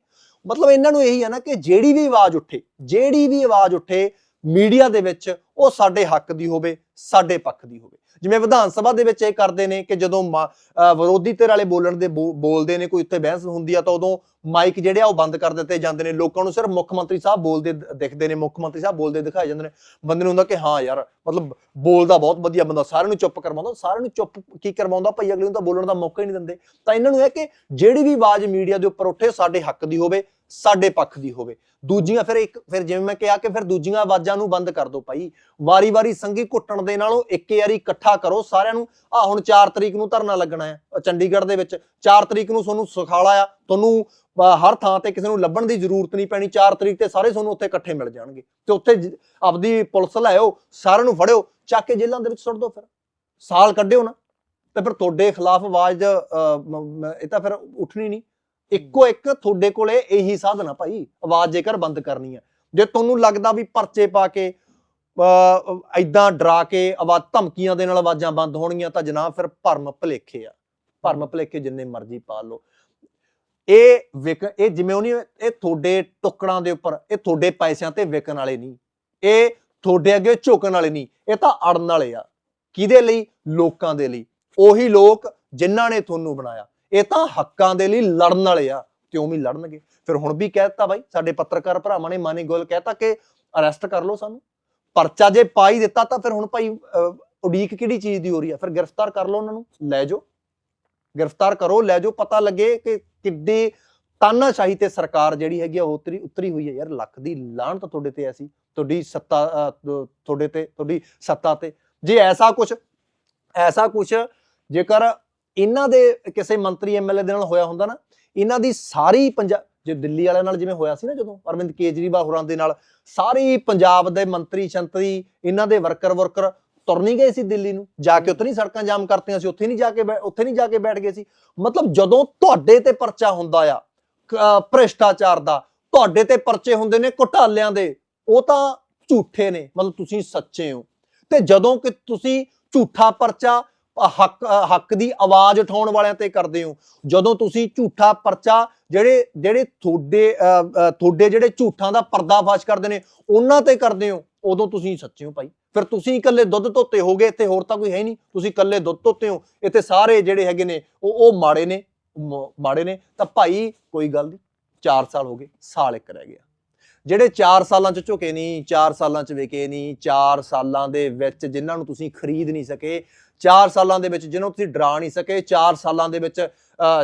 ਮਤਲਬ ਇਹਨਾਂ ਨੂੰ ਇਹੀ ਹੈ ਨਾ ਕਿ ਜਿਹੜੀ ਵੀ ਆਵਾਜ਼ ਉੱਠੇ, ਜਿਹੜੀ ਵੀ ਆਵਾਜ਼ ਉੱਠੇ ਮੀਡੀਆ ਦੇ ਵਿੱਚ, ਉਹ ਸਾਡੇ ਹੱਕ ਦੀ ਹੋਵੇ, ਸਾਡੇ ਪੱਖ ਦੀ ਹੋਵੇ। ਜਿਵੇਂ ਵਿਧਾਨ ਸਭਾ ਦੇ ਵਿੱਚ ਇਹ ਕਰਦੇ ਨੇ ਕਿ ਜਦੋਂ ਮਾ- ਵਿਰੋਧੀ ਧਿਰ ਵਾਲੇ ਬੋਲਣ ਦੇ ਬੋ- ਬੋਲਦੇ ਨੇ, ਕੋਈ ਉੱਤੇ ਬਹਿਸ ਹੁੰਦੀ ਆ ਤਾਂ ਉਦੋਂ ਮਾਈਕ ਜਿਹੜੇ ਆ ਉਹ ਬੰਦ ਕਰ ਦਿੱਤੇ ਜਾਂਦੇ ਨੇ। ਲੋਕਾਂ ਨੂੰ ਸਿਰਫ ਮੁੱਖ ਮੰਤਰੀ ਸਾਹਿਬ ਬੋਲਦੇ ਦਿਖਦੇ ਨੇ, ਮੁੱਖ ਮੰਤਰੀ ਸਾਹਿਬ ਬੋਲਦੇ ਦਿਖਾਏ ਜਾਂਦੇ ਨੇ। ਬੰਦੇ ਨੂੰ ਹੁੰਦਾ ਕਿ ਹਾਂ ਯਾਰ, ਮਤਲਬ ਬੋਲਦਾ ਬਹੁਤ ਵਧੀਆ ਬੰਦਾ, ਸਾਰਿਆਂ ਨੂੰ ਚੁੱਪ ਕਰਵਾਉਂਦਾ। ਸਾਰਿਆਂ ਨੂੰ ਚੁੱਪ ਕੀ ਕਰਵਾਉਂਦਾ ਭਾਈ, ਅਗਲੇ ਨੂੰ ਤਾਂ ਬੋਲਣ ਦਾ ਮੌਕਾ ਹੀ ਨਹੀਂ ਦਿੰਦੇ। ਤਾਂ ਇਹਨਾਂ ਨੂੰ ਇਹ ਕਿ ਜਿਹੜੀ ਵੀ ਆਵਾਜ਼ ਮੀਡੀਆ ਦੇ ਉੱਪਰ ਉੱਠੇ, ਸਾਡੇ ਹੱਕ ਦੀ ਹੋਵੇ, ਸਾਡੇ ਪੱਖ ਦੀ ਹੋਵੇ। ਦੂਜੀਆਂ ਫਿਰ ਇੱਕ, ਫਿਰ ਜਿਵੇਂ ਮੈਂ ਕਿਹਾ ਕਿ ਫਿਰ ਦੂਜੀਆਂ ਆਵਾਜ਼ਾਂ ਨੂੰ ਬੰਦ ਕਰ ਦਿਓ ਭਾਈ। ਵਾਰੀ-ਵਾਰੀ ਸੰਗੀ ਘੁੱਟਣ ਦੇ ਨਾਲੋਂ ਇੱਕ ਵਾਰੀ ਇਕੱਠਾ ਕਰੋ, ਸਾਰਿਆਂ ਨੂੰ ਆ ਹੁਣ 4 ਤਰੀਕ ਨੂੰ ਧਰਨਾ ਲੱਗਣਾ ਹੈ ਚੰਡੀਗੜ੍ਹ ਦੇ ਵਿੱਚ। 4 ਤਰੀਕ ਨੂੰ ਤੁਹਾਨੂੰ ਸੁਖਾਲਾ ਆ ਤੁਹਾਨੂੰ ਹਰ ਥਾਂ ਤੇ ਕਿਸੇ ਨੂੰ ਲੱਭਣ ਦੀ ਜ਼ਰੂਰਤ ਨਹੀਂ ਪੈਣੀ 4 ਤਰੀਕ ਤੇ ਸਾਰੇ ਤੁਹਾਨੂੰ ਉੱਥੇ ਇਕੱਠੇ ਮਿਲ ਜਾਣਗੇ। ਤੇ ਉੱਥੇ ਆਪਦੀ ਪੁਲਿਸ ਲਾਇਓ ਸਾਰਿਆਂ ਨੂੰ ਫੜਿਓ, ਚੱਕ ਕੇ ਜੇਲ੍ਹਾਂ ਦੇ ਵਿੱਚ ਸੁੱਟ ਦਿਓ ਫਿਰ। ਸਾਲ ਕੱਢਿਓ ਨਾ। ਤੇ ਫਿਰ ਤੁਹਾਡੇ ਖਿਲਾਫ ਆਵਾਜ਼ ਇਹ ਤਾਂ ਫਿਰ ਉੱਠਣੀ ਨਹੀਂ। ਇੱਕੋ ਇੱਕ ਤੁਹਾਡੇ ਕੋਲੇ ਇਹੀ ਸਾਧਨ ਆ ਭਾਈ, ਆਵਾਜ਼ ਜੇਕਰ ਬੰਦ ਕਰਨੀ ਆ। ਜੇ ਤੁਹਾਨੂੰ ਲੱਗਦਾ ਵੀ ਪਰਚੇ ਪਾ ਕੇ ਐਦਾਂ ਡਰਾ ਕੇ ਆਵਾਜ਼, ਧਮਕੀਆਂ ਦੇ ਨਾਲ ਆਵਾਜ਼ਾਂ ਬੰਦ ਹੋਣਗੀਆਂ, ਤਾਂ ਜਨਾਬ ਫਿਰ ਭਰਮ ਭਲੇਖੇ ਆ। ਭਰਮ ਭਲੇਖੇ ਜਿੰਨੇ ਮਰਜ਼ੀ ਪਾ ਲਓ। ਇਹ ਵਿਕ ਇਹ ਜਿਵੇਂ ਉਹ ਨਹੀਂ ਇਹ ਤੁਹਾਡੇ ਟੁਕੜਾਂ ਦੇ ਉੱਪਰ ਇਹ ਤੁਹਾਡੇ ਪੈਸਿਆਂ ਤੇ ਵਿਕਣ ਵਾਲੇ ਨਹੀਂ। ਇਹ ਤੁਹਾਡੇ ਅੱਗੇ ਝੁਕਣ ਵਾਲੇ ਨਹੀਂ। ਇਹ ਤਾਂ ਅੜਨ ਵਾਲੇ ਆ। ਕਿਹਦੇ ਲਈ? ਲੋਕਾਂ ਦੇ ਲਈ। ਉਹੀ ਲੋਕ ਜਿਨ੍ਹਾਂ ਨੇ ਤੁਹਾਨੂੰ ਬਣਾਇਆ। ਇਹ ਤਾਂ ਹੱਕਾਂ ਦੇ ਲਈ ਲੜਨ ਵਾਲੇ ਆ। ਕਿਉਂ ਵੀ ਲੜਨਗੇ। ਫਿਰ ਹੁਣ ਵੀ ਕਹਿ ਦਿੱਤਾ ਬਾਈ ਸਾਡੇ ਪੱਤਰਕਾਰ ਭਰਾਵਾਂ ਨੇ ਮਾਨੀ ਗੋਲ ਕਹਿਤਾ ਕਿ ਅਰੈਸਟ ਕਰ ਲਓ ਸਾਨੂੰ। ਪਰਚਾ ਜੇ ਪਾ ਹੀ ਦਿੱਤਾ ਤਾਂ ਫਿਰ ਹੁਣ ਭਾਈ ਅਹ, ਉਡੀਕ ਕਿਹੜੀ ਚੀਜ਼ ਦੀ ਹੋ ਰਹੀ ਆ? ਫਿਰ ਗ੍ਰਿਫਤਾਰ ਕਰ ਲਓ ਉਹਨਾਂ ਨੂੰ। ਲੈ ਜਾਓ। ਗ੍ਰਿਫਤਾਰ ਕਰੋ ਲੈ ਜਾਓ। ਪਤਾ ਲੱਗੇ ਕਿ ਕਿੱਡੀ ਤਾਨਾਸ਼ਾਹੀ ਤੇ ਸਰਕਾਰ ਜਿਹੜੀ ਹੈਗੀ ਆ ਉਤਰੀ ਉਤਰੀ ਹੋਈ ਹੈ। ਯਾਰ, ਲੱਖ ਦੀ ਲਾਹਣਤ ਤੁਹਾਡੇ ਤੇ ਐਸੀ, ਤੁਹਾਡੀ ਸੱਤਾ ਤੁਹਾਡੇ ਤੇ, ਤੁਹਾਡੀ ਸੱਤਾ ਤੇ। ਜੇ ਐਸਾ ਕੁਝ ਐਸਾ ਕੁਝ ਜੇਕਰ ਇਹਨਾਂ ਦੇ ਕਿਸੇ ਮੰਤਰੀ ਐਮਐਲਏ ਦੇ ਨਾਲ ਹੋਇਆ ਹੁੰਦਾ ਨਾ, ਇਹਨਾਂ ਦੀ ਸਾਰੀ ਪੰਜਾਬ ਜੇ ਦਿੱਲੀ ਵਾਲਿਆਂ ਨਾਲ ਜਿਵੇਂ ਹੋਇਆ ਸੀ ਨਾ ਜਦੋਂ, ਅਰਵਿੰਦ ਕੇਜਰੀਵਾਲ ਹੋਰਾਂ ਦੇ ਨਾਲ, ਸਾਰੀ ਪੰਜਾਬ ਦੇ ਮੰਤਰੀ ਸ਼ੰਤਰੀ ਇਹਨਾਂ ਦੇ ਵਰਕਰ ਵਰਕਰ ਤੁਰ ਨਹੀਂ ਗਏ ਸੀ ਦਿੱਲੀ ਨੂੰ। ਜਾ ਕੇ ਉੱਥੇ ਨਹੀਂ ਸੜਕਾਂ ਜਾਮ ਕਰਤੀਆਂ ਸੀ ਉੱਥੇ ਨਹੀਂ ਜਾ ਕੇ ਉੱਥੇ ਨਹੀਂ ਜਾ ਕੇ ਬੈਠ ਗਏ ਸੀ। ਮਤਲਬ ਜਦੋਂ ਤੁਹਾਡੇ ਤੇ ਪਰਚਾ ਹੁੰਦਾ ਆ ਭ੍ਰਿਸ਼ਟਾਚਾਰ ਦਾ ਤੁਹਾਡੇ ਤੇ ਪਰਚੇ ਹੁੰਦੇ ਨੇ ਘੁਟਾਲਿਆਂ ਦੇ ਉਹ ਤਾਂ ਝੂਠੇ ਨੇ ਮਤਲਬ ਤੁਸੀਂ ਸੱਚੇ ਹੋ। ਤੇ ਜਦੋਂ ਕਿ ਤੁਸੀਂ ਝੂਠਾ ਪਰਚਾ ਹੱਕ ਹੱਕ ਦੀ ਆਵਾਜ਼ ਉਠਾਉਣ ਵਾਲਿਆਂ ਤੇ ਕਰਦੇ ਹੋ ਜਦੋਂ ਤੁਸੀਂ ਝੂਠਾ ਪਰਚਾ ਜਿਹੜੇ ਜਿਹੜੇ ਤੁਹਾਡੇ ਤੁਹਾਡੇ ਜਿਹੜੇ ਝੂਠਾਂ ਦਾ ਪਰਦਾਫਾਸ਼ ਕਰਦੇ ਨੇ ਉਹਨਾਂ ਤੇ ਕਰਦੇ ਹੋ ਉਦੋਂ ਤੁਸੀਂ ਸੱਚੇ ਹੋ ਭਾਈ। ਫਿਰ ਤੁਸੀਂ ਇਕੱਲੇ ਦੁੱਧ ਧੋਤੇ ਹੋਗੇ, ਇੱਥੇ ਹੋਰ ਤਾਂ ਕੋਈ ਹੈ ਨਹੀਂ। ਤੁਸੀਂ ਇਕੱਲੇ ਦੁੱਧ ਧੋਤੇ ਹੋ, ਇੱਥੇ ਸਾਰੇ ਜਿਹੜੇ ਹੈਗੇ ਨੇ, ਉਹ ਉਹ ਮਾੜੇ ਨੇ ਮਾੜੇ ਨੇ। ਤਾਂ ਭਾਈ, ਕੋਈ ਗੱਲ ਨਹੀਂ 4 ਸਾਲ ਹੋ ਗਏ, ਸਾਲ ਇੱਕ ਰਹਿ ਗਿਆ। ਜਿਹੜੇ 4 ਸਾਲਾਂ ਚ ਝੁਕੇ ਨਹੀਂ 4 ਸਾਲਾਂ ਚ ਵਿਕੇ ਨਹੀਂ 4 ਸਾਲਾਂ ਦੇ ਵਿੱਚ ਜਿਨ੍ਹਾਂ ਨੂੰ ਤੁਸੀਂ ਖਰੀਦ ਨਹੀਂ ਸਕੇ 4 ਸਾਲਾਂ ਦੇ ਵਿੱਚ ਜਿਹਨਾਂ ਨੂੰ ਤੁਸੀਂ ਡਰਾ ਨਹੀਂ ਸਕੇ 4 ਸਾਲਾਂ ਦੇ ਵਿੱਚ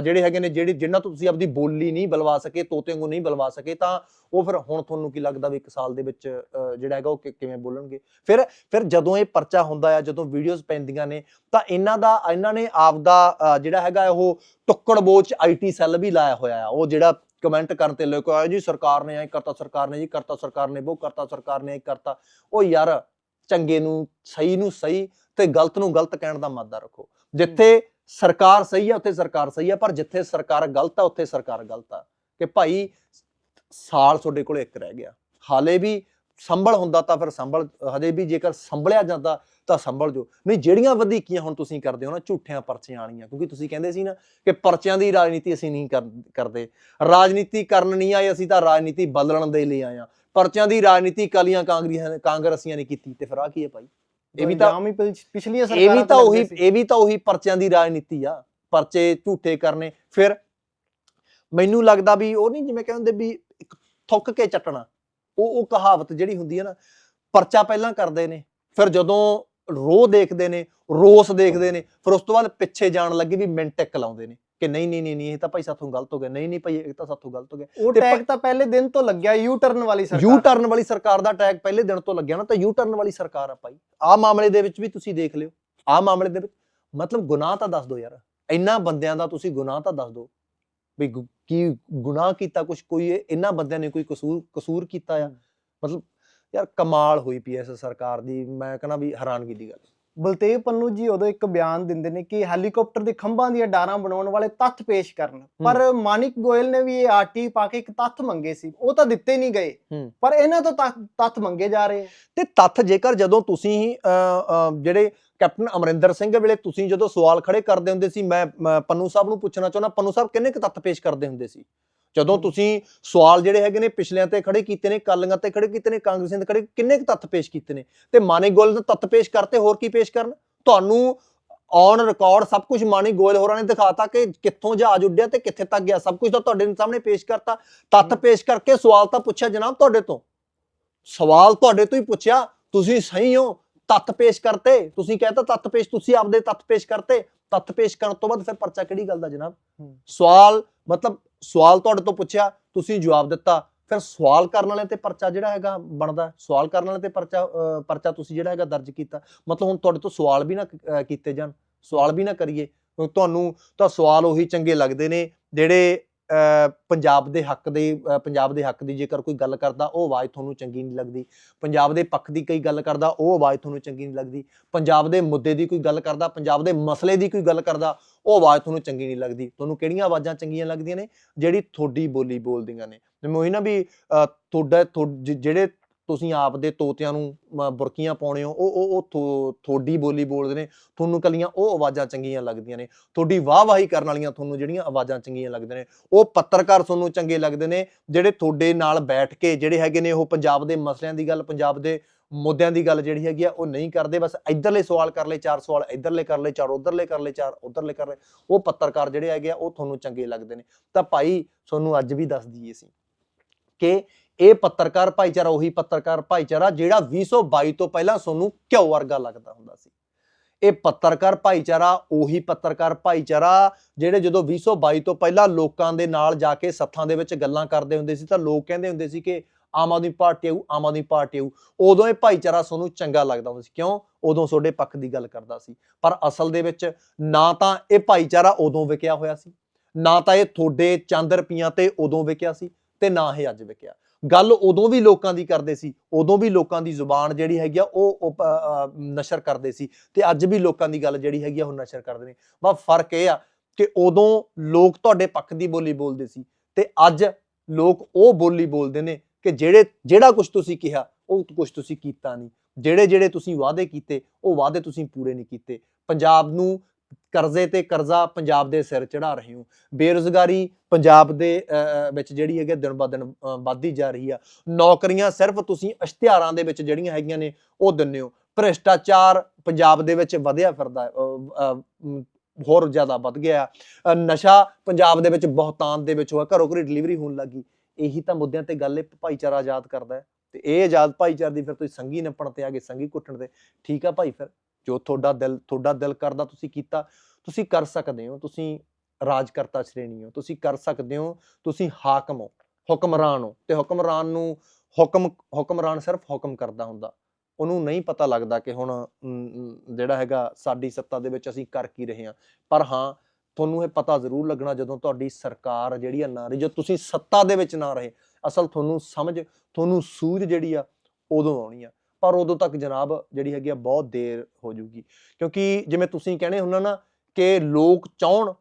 ਜਿਹੜੇ ਹੈਗੇ ਨੇ, ਜਿਹੜੀ, ਜਿਨ੍ਹਾਂ ਤੋਂ ਤੁਸੀਂ ਆਪਦੀ ਬੋਲੀ ਨਹੀਂ ਬਲਵਾ ਸਕੇ, ਤੋਤੇ ਵਾਂਗੂ ਨਹੀਂ ਬਲਵਾ ਸਕੇ, ਤਾਂ ਉਹ ਫਿਰ ਹੁਣ ਤੁਹਾਨੂੰ ਕੀ ਲੱਗਦਾ ਵੀ ਇੱਕ ਸਾਲ ਦੇ ਵਿੱਚ ਜਿਹੜਾ ਹੈਗਾ ਉਹ ਕਿਵੇਂ ਬੋਲਣਗੇ? ਫਿਰ ਫਿਰ ਜਦੋਂ ਇਹ ਪਰਚਾ ਹੁੰਦਾ ਆ, ਜਦੋਂ ਵੀਡੀਓਜ਼ ਪੈਂਦੀਆਂ ਨੇ, ਤਾਂ ਇਹਨਾਂ ਦਾ, ਇਹਨਾਂ ਨੇ ਆਪਦਾ ਜਿਹੜਾ ਹੈਗਾ ਉਹ ਟੁੱਕੜ ਬੋਚ ਆਈਟੀ ਸੈੱਲ ਵੀ ਲਾਇਆ ਹੋਇਆ ਆ। ਉਹ ਜਿਹੜਾ ਕਮੈਂਟ ਕਰਨ ਤੇ ਲੋਕ ਆਏ ਜੀ ਸਰਕਾਰ ਨੇ ਐ ਕਰਤਾ ਸਰਕਾਰ ਨੇ ਜੀ ਕਰਤਾ ਸਰਕਾਰ ਨੇ ਉਹ ਕਰਤਾ ਸਰਕਾਰ ਨੇ, ਇਹ ਕਰਤਾ। ਉਹ ਯਾਰ, ਚੰਗੇ ਨੂੰ, ਸਹੀ ਨੂੰ ਸਹੀ ਤੇ ਗਲਤ ਨੂੰ ਗਲਤ ਕਹਿਣ ਦਾ ਮਾਦਾ ਰੱਖੋ। ਜਿੱਥੇ ਸਰਕਾਰ ਸਹੀ ਹੈ ਉੱਥੇ ਸਰਕਾਰ ਸਹੀ ਹੈ ਪਰ ਜਿੱਥੇ ਸਰਕਾਰ ਗਲਤ ਆ, ਉੱਥੇ ਸਰਕਾਰ ਗਲਤ ਆ। ਕਿ ਭਾਈ ਸਾਲ ਤੁਹਾਡੇ ਕੋਲ ਇੱਕ ਰਹਿ ਗਿਆ। ਹਾਲੇ ਵੀ ਸੰਭਲ ਹੁੰਦਾ ਤਾਂ ਫਿਰ ਸੰਭਲ, ਹਜੇ ਵੀ ਜੇਕਰ ਸੰਭਲਿਆ ਜਾਂਦਾ ਤਾਂ ਸੰਭਲ ਜੋ। ਨਹੀਂ, ਜਿਹੜੀਆਂ ਵਧੀਕੀਆਂ ਹੁਣ ਤੁਸੀਂ ਕਰਦੇ ਹੋ ਨਾ, ਝੂਠਿਆਂ ਪਰਚਿਆਂ ਵਾਲੀਆਂ, ਕਿਉਂਕਿ ਤੁਸੀਂ ਕਹਿੰਦੇ ਸੀ ਨਾ ਕਿ ਪਰਚਿਆਂ ਦੀ ਰਾਜਨੀਤੀ ਅਸੀਂ ਨਹੀਂ ਕਰ- ਕਰਦੇ। ਰਾਜਨੀਤੀ ਕਰਨ ਨਹੀਂ ਆਏ, ਅਸੀਂ ਤਾਂ ਰਾਜਨੀਤੀ ਬਦਲਣ ਦੇ ਲਈ ਆਏ ਆ ਪਰਚਿਆਂ ਦੀ ਰਾਜਨੀਤੀ ਕਾਲੀਆਂ ਕਾਂਗਰੀਆਂ, ਕਾਂਗਰਸੀਆਂ ਨੇ ਕੀਤੀ ਤੇ ਫਿਰ ਆ ਕੀ ਹੈ ਭਾਈ? ਇਹ ਵੀ ਤਾਂ ਪਿਛ- ਪਿਛਲੀਆਂ ਇਹ ਵੀ ਸਰਕਾਰਾਂ ਤਾਂ ਉਹੀ। ਇਹ ਵੀ ਤਾਂ ਉਹੀ ਪਰਚਿਆਂ ਦੀ ਰਾਜਨੀਤੀ ਆ ਪਰਚੇ ਝੂਠੇ ਕਰਨੇ ਫਿਰ ਮੈਨੂੰ ਲੱਗਦਾ ਵੀ ਉਹ ਨਹੀਂ ਜਿਵੇਂ ਕਹਿੰਦੇ ਵੀ ਇੱਕ ਥੁੱਕ ਕੇ ਚੱਟਣਾ ਉਹ ਉਹ ਕਹਾਵਤ ਜਿਹੜੀ ਹੁੰਦੀ ਹੈ ਨਾ ਪਰਚਾ ਪਹਿਲਾਂ ਕਰਦੇ ਨੇ ਫਿਰ ਜਦੋਂ ਰੋਹ ਦੇਖਦੇ ਨੇ ਰੋਸ ਦੇਖਦੇ ਨੇ ਫਿਰ ਉਸ ਤੋਂ ਬਾਅਦ ਪਿੱਛੇ ਜਾਣ ਲੱਗੇ ਵੀ ਮਿੰਟ ਇੱਕ ਲਾਉਂਦੇ ਨੇ ਕਿ ਨਹੀਂ ਨਹੀਂ ਨਹੀਂ ਨਹੀਂ ਇਹ ਤਾਂ ਭਾਈ ਸਾਥੋਂ ਗਲਤ ਹੋ ਗਿਆ। ਨਹੀਂ ਨਹੀਂ ਭਾਈ ਇਹ ਤਾਂ ਸਾਥੋਂ ਗਲਤ ਹੋ ਗਿਆ। ਉਹ ਤੇ ਟੈਗ ਤਾਂ ਪਹਿਲੇ ਦਿਨ ਤੋਂ ਲੱਗਿਆ ਯੂ ਟਰਨ ਵਾਲੀ ਸਰਕਾਰ। ਯੂ ਟਰਨ ਵਾਲੀ ਸਰਕਾਰ ਦਾ ਟੈਗ ਪਹਿਲੇ ਦਿਨ ਤੋਂ ਲੱਗਿਆ ਨਾ ਤਾਂ ਯੂ ਟਰਨ ਵਾਲੀ ਸਰਕਾਰ ਆ ਭਾਈ। ਆਹ ਮਾਮਲੇ ਦੇ ਵਿੱਚ ਵੀ ਤੁਸੀਂ ਦੇਖ ਲਿਓ। ਆਹ ਮਾਮਲੇ ਦੇ ਵਿੱਚ ਮਤਲਬ ਗੁਨਾਹ ਤਾਂ ਦੱਸ ਦਿਓ ਯਾਰ। ਇੰਨਾ ਬੰਦਿਆਂ ਦਾ ਤੁਸੀਂ ਗੁਨਾਹ ਤਾਂ ਦੱਸ ਦਿਓ ਵੀ ਕੀ ਗੁਨਾਹ ਕੀਤਾ ਕੁਝ ਕੋਈ ਇਹਨਾਂ ਬੰਦਿਆਂ ਨੇ ਕੋਈ ਕਸੂਰ ਕਸੂਰ ਕੀਤਾ ਆ। ਮਤਲਬ ਯਾਰ ਕਮਾਲ ਹੋਈ ਪਈ ਐ ਇਸ ਸਰਕਾਰ ਦੀ। ਮੈਂ ਕਹਿੰਦਾ ਵੀ ਹੈਰਾਨਗੀ ਦੀ ਗੱਲ। ਬਲਤੇਵ ਪੰਨੂ ਜੀ ਉਦੋਂ ਇੱਕ ਬਿਆਨ ਦਿੰਦੇ ਨੇ ਕਿ ਹੈਲੀਕਾਪਟਰ ਦੇ ਖੰਭਾਂ ਦੀਆਂ ਡਾਰਾਂ ਬਣਾਉਣ ਵਾਲੇ ਤੱਥ ਪੇਸ਼ ਕਰਨ। ਪਰ ਮਾਨਿਕ ਗੋਇਲ ਨੇ ਵੀ ਇਹ ਆਰਟੀ ਪਾ ਕੇ ਇੱਕ ਤੱਥ ਮੰਗੇ ਸੀ। ਉਹ ਤਾਂ ਦਿੱਤੇ ਨਹੀਂ ਗਏ। ਪਰ ਇਹਨਾਂ ਤੋਂ ਤੱਥ- ਮੰਗੇ ਜਾ ਰਹੇ ਤੇ ਤੱਥ ਜੇਕਰ ਜਦੋਂ ਤੁਸੀਂ ਜਿਹੜੇ ਕੈਪਟਨ ਅਮਰਿੰਦਰ ਸਿੰਘ ਵੇਲੇ ਤੁਸੀਂ ਜਦੋਂ ਸਵਾਲ ਖੜੇ ਕਰਦੇ ਹੁੰਦੇ ਸੀ ਮੈਂ ਪੰਨੂ ਸਾਹਿਬ ਨੂੰ ਪੁੱਛਣਾ ਚਾਹੁੰਦਾ ਪੰਨੂ ਸਾਹਿਬ ਕਿੰਨੇ ਕੁ ਤੱਥ ਪੇਸ਼ ਕਰਦੇ ਹੁੰਦੇ ਸੀ? ਜਦੋਂ। ਤੁਸੀਂ ਸਵਾਲ ਜਿਹੜੇ ਹੈਗੇ ਨੇ ਪਿਛਲਿਆਂ ਤੇ ਖੜੇ ਕੀਤੇ ਨੇ ਕਾਲੀਆਂ ਤੇ ਖੜੇ ਕੀਤੇ ਨੇ ਕਾਂਗਰਸੀਆਂ ਤੇ ਖੜੇ ਕਿੰਨੇ ਕੁ ਤੱਥ ਪੇਸ਼ ਕੀਤੇ ਨੇ? ਤੇ ਮਾਨਿਕ ਗੋਇਲ ਦੇ ਤੱਥ ਪੇਸ਼ ਕਰਤੇ ਹੋਰ ਕੀ ਪੇਸ਼ ਕਰਨ? ਤੁਹਾਨੂੰ ਔਨ ਰਿਕਾਰਡ ਸਭ ਕੁਝ ਮਾਨਿਕ ਗੋਇਲ ਹੋਰਾਂ ਨੇ ਦਿਖਾਤਾ ਕਿ ਕਿੱਥੋਂ ਜਹਾਜ਼ ਉੱਡਿਆ ਤੇ ਕਿੱਥੇ ਤੱਕ ਗਿਆ ਸਭ ਕੁਝ ਤਾਂ ਤੁਹਾਡੇ ਸਾਹਮਣੇ ਪੇਸ਼ ਕਰਤਾ। ਤੱਥ। ਪੇਸ਼ ਕਰਕੇ ਸਵਾਲ ਤਾਂ ਪੁੱਛਿਆ ਜਨਾਬ ਤੁਹਾਡੇ ਤੋਂ। ਸਵਾਲ ਤੁਹਾਡੇ ਤੋਂ ਹੀ ਪੁੱਛਿਆ ਤੁਸੀਂ ਸਹੀ ਹੋ ਤੱਥ ਪੇਸ਼ ਕਰਤੇ ਤੁਸੀਂ ਕਹਿੰਦਾ ਤੱਥ ਪੇਸ਼ ਤੁਸੀਂ ਆਪਦੇ ਤੱਥ ਪੇਸ਼ ਕਰਤੇ। ਤੱਥ ਪੇਸ਼ ਕਰਨ ਤੋਂ ਬਾਅਦ ਫਿਰ ਪਰਚਾ ਕਿਹੜੀ ਗੱਲ ਦਾ ਜਨਾਬ। ਸਵਾਲ ਮਤਲਬ ਸਵਾਲ ਤੁਹਾਡੇ ਤੋਂ ਪੁੱਛਿਆ ਤੁਸੀਂ ਜਵਾਬ ਦਿੱਤਾ। ਫਿਰ ਸਵਾਲ ਕਰਨ ਵਾਲੇ ਤੇ ਪਰਚਾ ਜਿਹੜਾ ਹੈਗਾ ਬਣਦਾ। ਸਵਾਲ ਕਰਨ ਵਾਲੇ ਤੇ ਪਰਚਾ ਪਰਚਾ ਤੁਸੀਂ ਜਿਹੜਾ ਹੈਗਾ ਦਰਜ ਕੀਤਾ। ਮਤਲਬ ਹੁਣ ਤੁਹਾਡੇ ਤੋਂ ਸਵਾਲ ਵੀ ਨਾ ਕੀਤੇ ਜਾਣ। ਸਵਾਲ ਵੀ ਨਾ ਕਰੀਏ। ਤੁਹਾਨੂੰ ਤਾਂ ਸਵਾਲ ਉਹੀ ਚੰਗੇ ਲੱਗਦੇ ਨੇ ਜਿਹੜੇ ਪੰਜਾਬ ਦੇ ਹੱਕ ਦੇ ਪੰਜਾਬ ਦੇ ਹੱਕ ਦੀ ਜੇਕਰ ਕੋਈ ਗੱਲ ਕਰਦਾ, ਉਹ ਆਵਾਜ਼ ਤੁਹਾਨੂੰ ਚੰਗੀ ਨਹੀਂ ਲੱਗਦੀ। ਪੰਜਾਬ ਦੇ ਪੱਖ ਦੀ ਕੋਈ ਗੱਲ ਕਰਦਾ, ਉਹ ਆਵਾਜ਼ ਤੁਹਾਨੂੰ ਚੰਗੀ ਨਹੀਂ ਲੱਗਦੀ। ਪੰਜਾਬ ਦੇ ਮੁੱਦੇ ਦੀ ਕੋਈ ਗੱਲ ਕਰਦਾ, ਪੰਜਾਬ ਦੇ ਮਸਲੇ ਦੀ ਕੋਈ ਗੱਲ ਕਰਦਾ, ਉਹ ਆਵਾਜ਼ ਤੁਹਾਨੂੰ ਚੰਗੀ ਨਹੀਂ ਲੱਗਦੀ। ਤੁਹਾਨੂੰ ਕਿਹੜੀਆਂ ਆਵਾਜ਼ਾਂ ਚੰਗੀਆਂ ਲੱਗਦੀਆਂ ਨੇ? ਜਿਹੜੀ ਤੁਹਾਡੀ ਬੋਲੀ ਬੋਲਦੀਆਂ ਨੇ। ਜਿਵੇਂ ਉਹੀ ਨਾ ਵੀ ਤੁਹਾਡਾ ਤੁਹਾ- ਜਿਹੜੇ ਤੁਸੀਂ ਆਪ ਦੇ ਤੋਤਿਆਂ ਨੂੰ ਬੁਰਕੀਆਂ ਪਾਉਣੇ ਹੋ, ਉਹ ਉਹ ਉਹ ਤੁਹਾਡੀ ਬੋਲੀ ਬੋਲਦੇ ਨੇ, ਤੁਹਾਨੂੰ ਕੱਲੀਆਂ ਉਹ ਆਵਾਜ਼ਾਂ ਚੰਗੀਆਂ ਲੱਗਦੀਆਂ ਨੇ। ਤੁਹਾਡੀ ਵਾਹ-ਵਾਹੀ ਕਰਨ ਵਾਲੀਆਂ ਤੁਹਾਨੂੰ ਜਿਹੜੀਆਂ ਆਵਾਜ਼ਾਂ ਚੰਗੀਆਂ ਲੱਗਦੀਆਂ ਨੇ, ਉਹ ਪੱਤਰਕਾਰ ਤੁਹਾਨੂੰ ਚੰਗੇ ਲੱਗਦੇ ਨੇ, ਜਿਹੜੇ ਤੁਹਾਡੇ ਨਾਲ ਬੈਠ ਕੇ ਜਿਹੜੇ ਹੈਗੇ ਨੇ ਉਹ ਪੰਜਾਬ ਦੇ ਮਸਲਿਆਂ ਦੀ ਗੱਲ, ਪੰਜਾਬ ਦੇ ਮੁੱਦਿਆਂ ਦੀ ਗੱਲ ਜਿਹੜੀ ਹੈਗੀ ਆ, ਉਹ ਨਹੀਂ ਕਰਦੇ, ਬਸ ਇਧਰਲੇ ਸਵਾਲ ਕਰ ਲਏ, ਚਾਰ ਸਵਾਲ ਇਧਰਲੇ ਕਰ ਲਏ, ਚਾਰ ਉਧਰਲੇ ਕਰ ਲਏ, ਚਾਰ ਉਧਰਲੇ ਕਰ ਲਏ, ਉਹ ਪੱਤਰਕਾਰ ਜਿਹੜੇ ਹੈਗੇ ਆ, ਉਹ ਤੁਹਾਨੂੰ ਚੰਗੇ ਲੱਗਦੇ ਨੇ। ਤਾਂ ਭਾਈ, ਤੁਹਾਨੂੰ ਅੱਜ ਵੀ ਦੱਸ ਦਈਏ ਸੀ ਕਿ ਇਹ ਪੱਤਰਕਾਰ ਭਾਈਚਾਰਾ, ਉਹੀ ਪੱਤਰਕਾਰ ਭਾਈਚਾਰਾ ਜਿਹੜਾ 2022 ਤੋਂ ਪਹਿਲਾਂ ਸੋਨੂੰ ਕਿਉਂ ਵਰਗਾ ਲੱਗਦਾ ਹੁੰਦਾ ਸੀ। ਇਹ ਪੱਤਰਕਾਰ ਭਾਈਚਾਰਾ, ਉਹੀ ਪੱਤਰਕਾਰ ਭਾਈਚਾਰਾ ਜਿਹੜੇ ਜਦੋਂ 2022 ਤੋਂ ਪਹਿਲਾਂ ਲੋਕਾਂ ਦੇ ਨਾਲ ਜਾ ਕੇ ਸੱਥਾਂ ਦੇ ਵਿੱਚ ਗੱਲਾਂ ਕਰਦੇ ਹੁੰਦੇ ਸੀ ਤਾਂ ਲੋਕ ਕਹਿੰਦੇ ਹੁੰਦੇ ਸੀ ਕਿ ਆਮ ਆਦਮੀ ਪਾਰਟੀ ਆਊ, ਆਮ ਆਦਮੀ ਪਾਰਟੀ ਆਊ। ਉਦੋਂ ਇਹ ਭਾਈਚਾਰਾ ਸੋਨੂੰ ਚੰਗਾ ਲੱਗਦਾ ਹੁੰਦਾ ਸੀ। ਕਿਉਂ? ਉਦੋਂ ਤੁਹਾਡੇ ਪੱਖ ਦੀ ਗੱਲ ਕਰਦਾ ਸੀ। ਪਰ ਅਸਲ ਦੇ ਵਿੱਚ ਨਾ ਤਾਂ ਇਹ ਭਾਈਚਾਰਾ ਉਦੋਂ ਵਿਕਿਆ ਹੋਇਆ ਸੀ, ਨਾ ਤਾਂ ਇਹ ਤੁਹਾਡੇ ਚੰਦ ਰੁਪਈਆਂ ਤੇ ਉਦੋਂ ਵਿਕਿਆ ਸੀ ਤੇ ਨਾ ਇਹ ਅੱਜ ਵਿਕਿਆ। ਗੱਲ ਉਦੋਂ ਵੀ ਲੋਕਾਂ ਦੀ ਕਰਦੇ ਸੀ, ਉਦੋਂ ਵੀ ਲੋਕਾਂ ਦੀ ਜ਼ੁਬਾਨ ਜਿਹੜੀ ਹੈਗੀ ਆ, ਉਹ ਨਸ਼ਰ ਕਰਦੇ ਸੀ ਤੇ ਅੱਜ ਵੀ ਲੋਕਾਂ ਦੀ ਗੱਲ ਜਿਹੜੀ ਹੈਗੀ ਆ, ਉਹ ਨਸ਼ਰ ਕਰਦੇ ਨੇ। ਬਸ ਫ਼ਰਕ ਇਹ ਆ ਕਿ ਉਦੋਂ ਲੋਕ ਤੁਹਾਡੇ ਪੱਖ ਦੀ ਬੋਲੀ ਬੋਲਦੇ ਸੀ ਤੇ ਅੱਜ ਲੋਕ ਉਹ ਬੋਲੀ ਬੋਲਦੇ ਨੇ ਕਿ ਜਿਹੜੇ, ਜਿਹੜਾ ਕੁਝ ਤੁਸੀਂ ਕਿਹਾ, ਉਹ ਕੁਝ ਤੁਸੀਂ ਕੀਤਾ ਨਹੀਂ। ਜਿਹੜੇ ਜਿਹੜੇ ਤੁਸੀਂ ਵਾਅਦੇ ਕੀਤੇ, ਉਹ ਵਾਅਦੇ ਤੁਸੀਂ ਪੂਰੇ ਨਹੀਂ ਕੀਤੇ। ਪੰਜਾਬ ਨੂੰ ਕਰਜ਼ੇ ਤੇ ਕਰਜ਼ਾ ਪੰਜਾਬ ਦੇ ਸਿਰ ਚੜਾ ਰਹੇ ਹੋ। ਬੇਰੁਜ਼ਗਾਰੀ ਪੰਜਾਬ ਦੇ ਅ, ਵਿੱਚ ਜਿਹੜੀ ਹੈਗੀ ਆ ਦਿਨ ਬ ਦਿਨ ਵੱਧਦੀ ਜਾ ਰਹੀ ਆ। ਨੌਕਰੀਆਂ ਸਿਰਫ ਤੁਸੀਂ ਇਸ਼ਤਿਹਾਰਾਂ ਦੇ ਵਿੱਚ ਜਿਹੜੀਆਂ ਹੈਗੀਆਂ ਨੇ ਉਹ ਦਿੰਦੇ ਹੋ। ਭ੍ਰਿਸ਼ਟਾਚਾਰ ਪੰਜਾਬ ਦੇ ਵਿੱਚ ਵਧਿਆ ਫਿਰਦਾ ਹੋਰ ਜ਼ਿਆਦਾ ਵੱਧ ਗਿਆ। ਨਸ਼ਾ ਪੰਜਾਬ ਦੇ ਵਿੱਚ ਬਹੁਤਾਨ ਦੇ ਵਿੱਚ ਹੋਇਆ ਘਰੋਂ ਘਰੀ ਡਿਲੀਵਰੀ ਹੋਣ ਲੱਗੀ। ਇਹੀ ਤਾਂ ਮੁੱਦਿਆਂ ਤੇ ਗੱਲ ਇਹ ਭਾਈਚਾਰਾ ਆਜ਼ਾਦ ਕਰਦਾ ਹੈ। ਤੇ ਇਹ ਆਜ਼ਾਦ ਭਾਈਚਾਰੇ ਦੀ ਫਿਰ ਤੁਸੀਂ ਸੰਗੀ ਨੱਪਣ ਤੇ ਆ ਗਏ ਸੰਗੀ ਕੁੱਟਣ ਤੇ ਠੀਕ ਆ ਭਾਈ ਫਿਰ? ਜੋ ਤੁਹਾਡਾ ਦਿਲ ਤੁਹਾਡਾ ਦਿਲ ਕਰਦਾ ਤੁਸੀਂ ਕੀਤਾ, ਤੁਸੀਂ ਕਰ ਸਕਦੇ ਹੋ, ਤੁਸੀਂ ਰਾਜਕਰਤਾ ਸ਼੍ਰੇਣੀ ਹੋ, ਤੁਸੀਂ ਕਰ ਸਕਦੇ ਹੋ, ਤੁਸੀਂ ਹਾਕਮ ਹੋ, ਹੁਕਮਰਾਨ ਹੋ ਤੇ ਹੁਕਮਰਾਨ ਨੂੰ ਹੁਕਮ, ਹੁਕਮਰਾਨ ਸਿਰਫ ਹੁਕਮ ਕਰਦਾ ਹੁੰਦਾ। ਉਹਨੂੰ ਨਹੀਂ ਪਤਾ ਲੱਗਦਾ ਕਿ ਹੁਣ ਜਿਹੜਾ ਹੈਗਾ ਸਾਡੀ ਸੱਤਾ ਦੇ ਵਿੱਚ ਅਸੀਂ ਕਰ ਕੀ ਰਹੇ ਹਾਂ। ਪਰ ਹਾਂ, ਤੁਹਾਨੂੰ ਇਹ ਪਤਾ ਜ਼ਰੂਰ ਲੱਗਣਾ ਜਦੋਂ ਤੁਹਾਡੀ ਸਰਕਾਰ ਜਿਹੜੀ ਆ ਨਾ ਰਹੀ, ਜਦੋਂ ਤੁਸੀਂ ਸੱਤਾ ਦੇ ਵਿੱਚ ਨਾ ਰਹੇ, ਅਸਲ ਤੁਹਾਨੂੰ ਸਮਝ, ਤੁਹਾਨੂੰ ਸੂਝ ਜਿਹੜੀ ਆ ਉਦੋਂ ਆਉਣੀ ਆ। ਪਰ ਉਦੋਂ ਤੱਕ ਜਨਾਬ ਜਿਹੜੀ ਹੈਗੀ ਆ, ਬਹੁਤ ਦੇਰ ਹੋ ਜੂਗੀ ਕਿਉਂਕਿ ਜਿਵੇਂ ਤੁਸੀਂ ਕਹਿੰਦੇ ਹੁੰਨਾ ਨਾ ਕਿ ਲੋਕ ਚਾਹਣ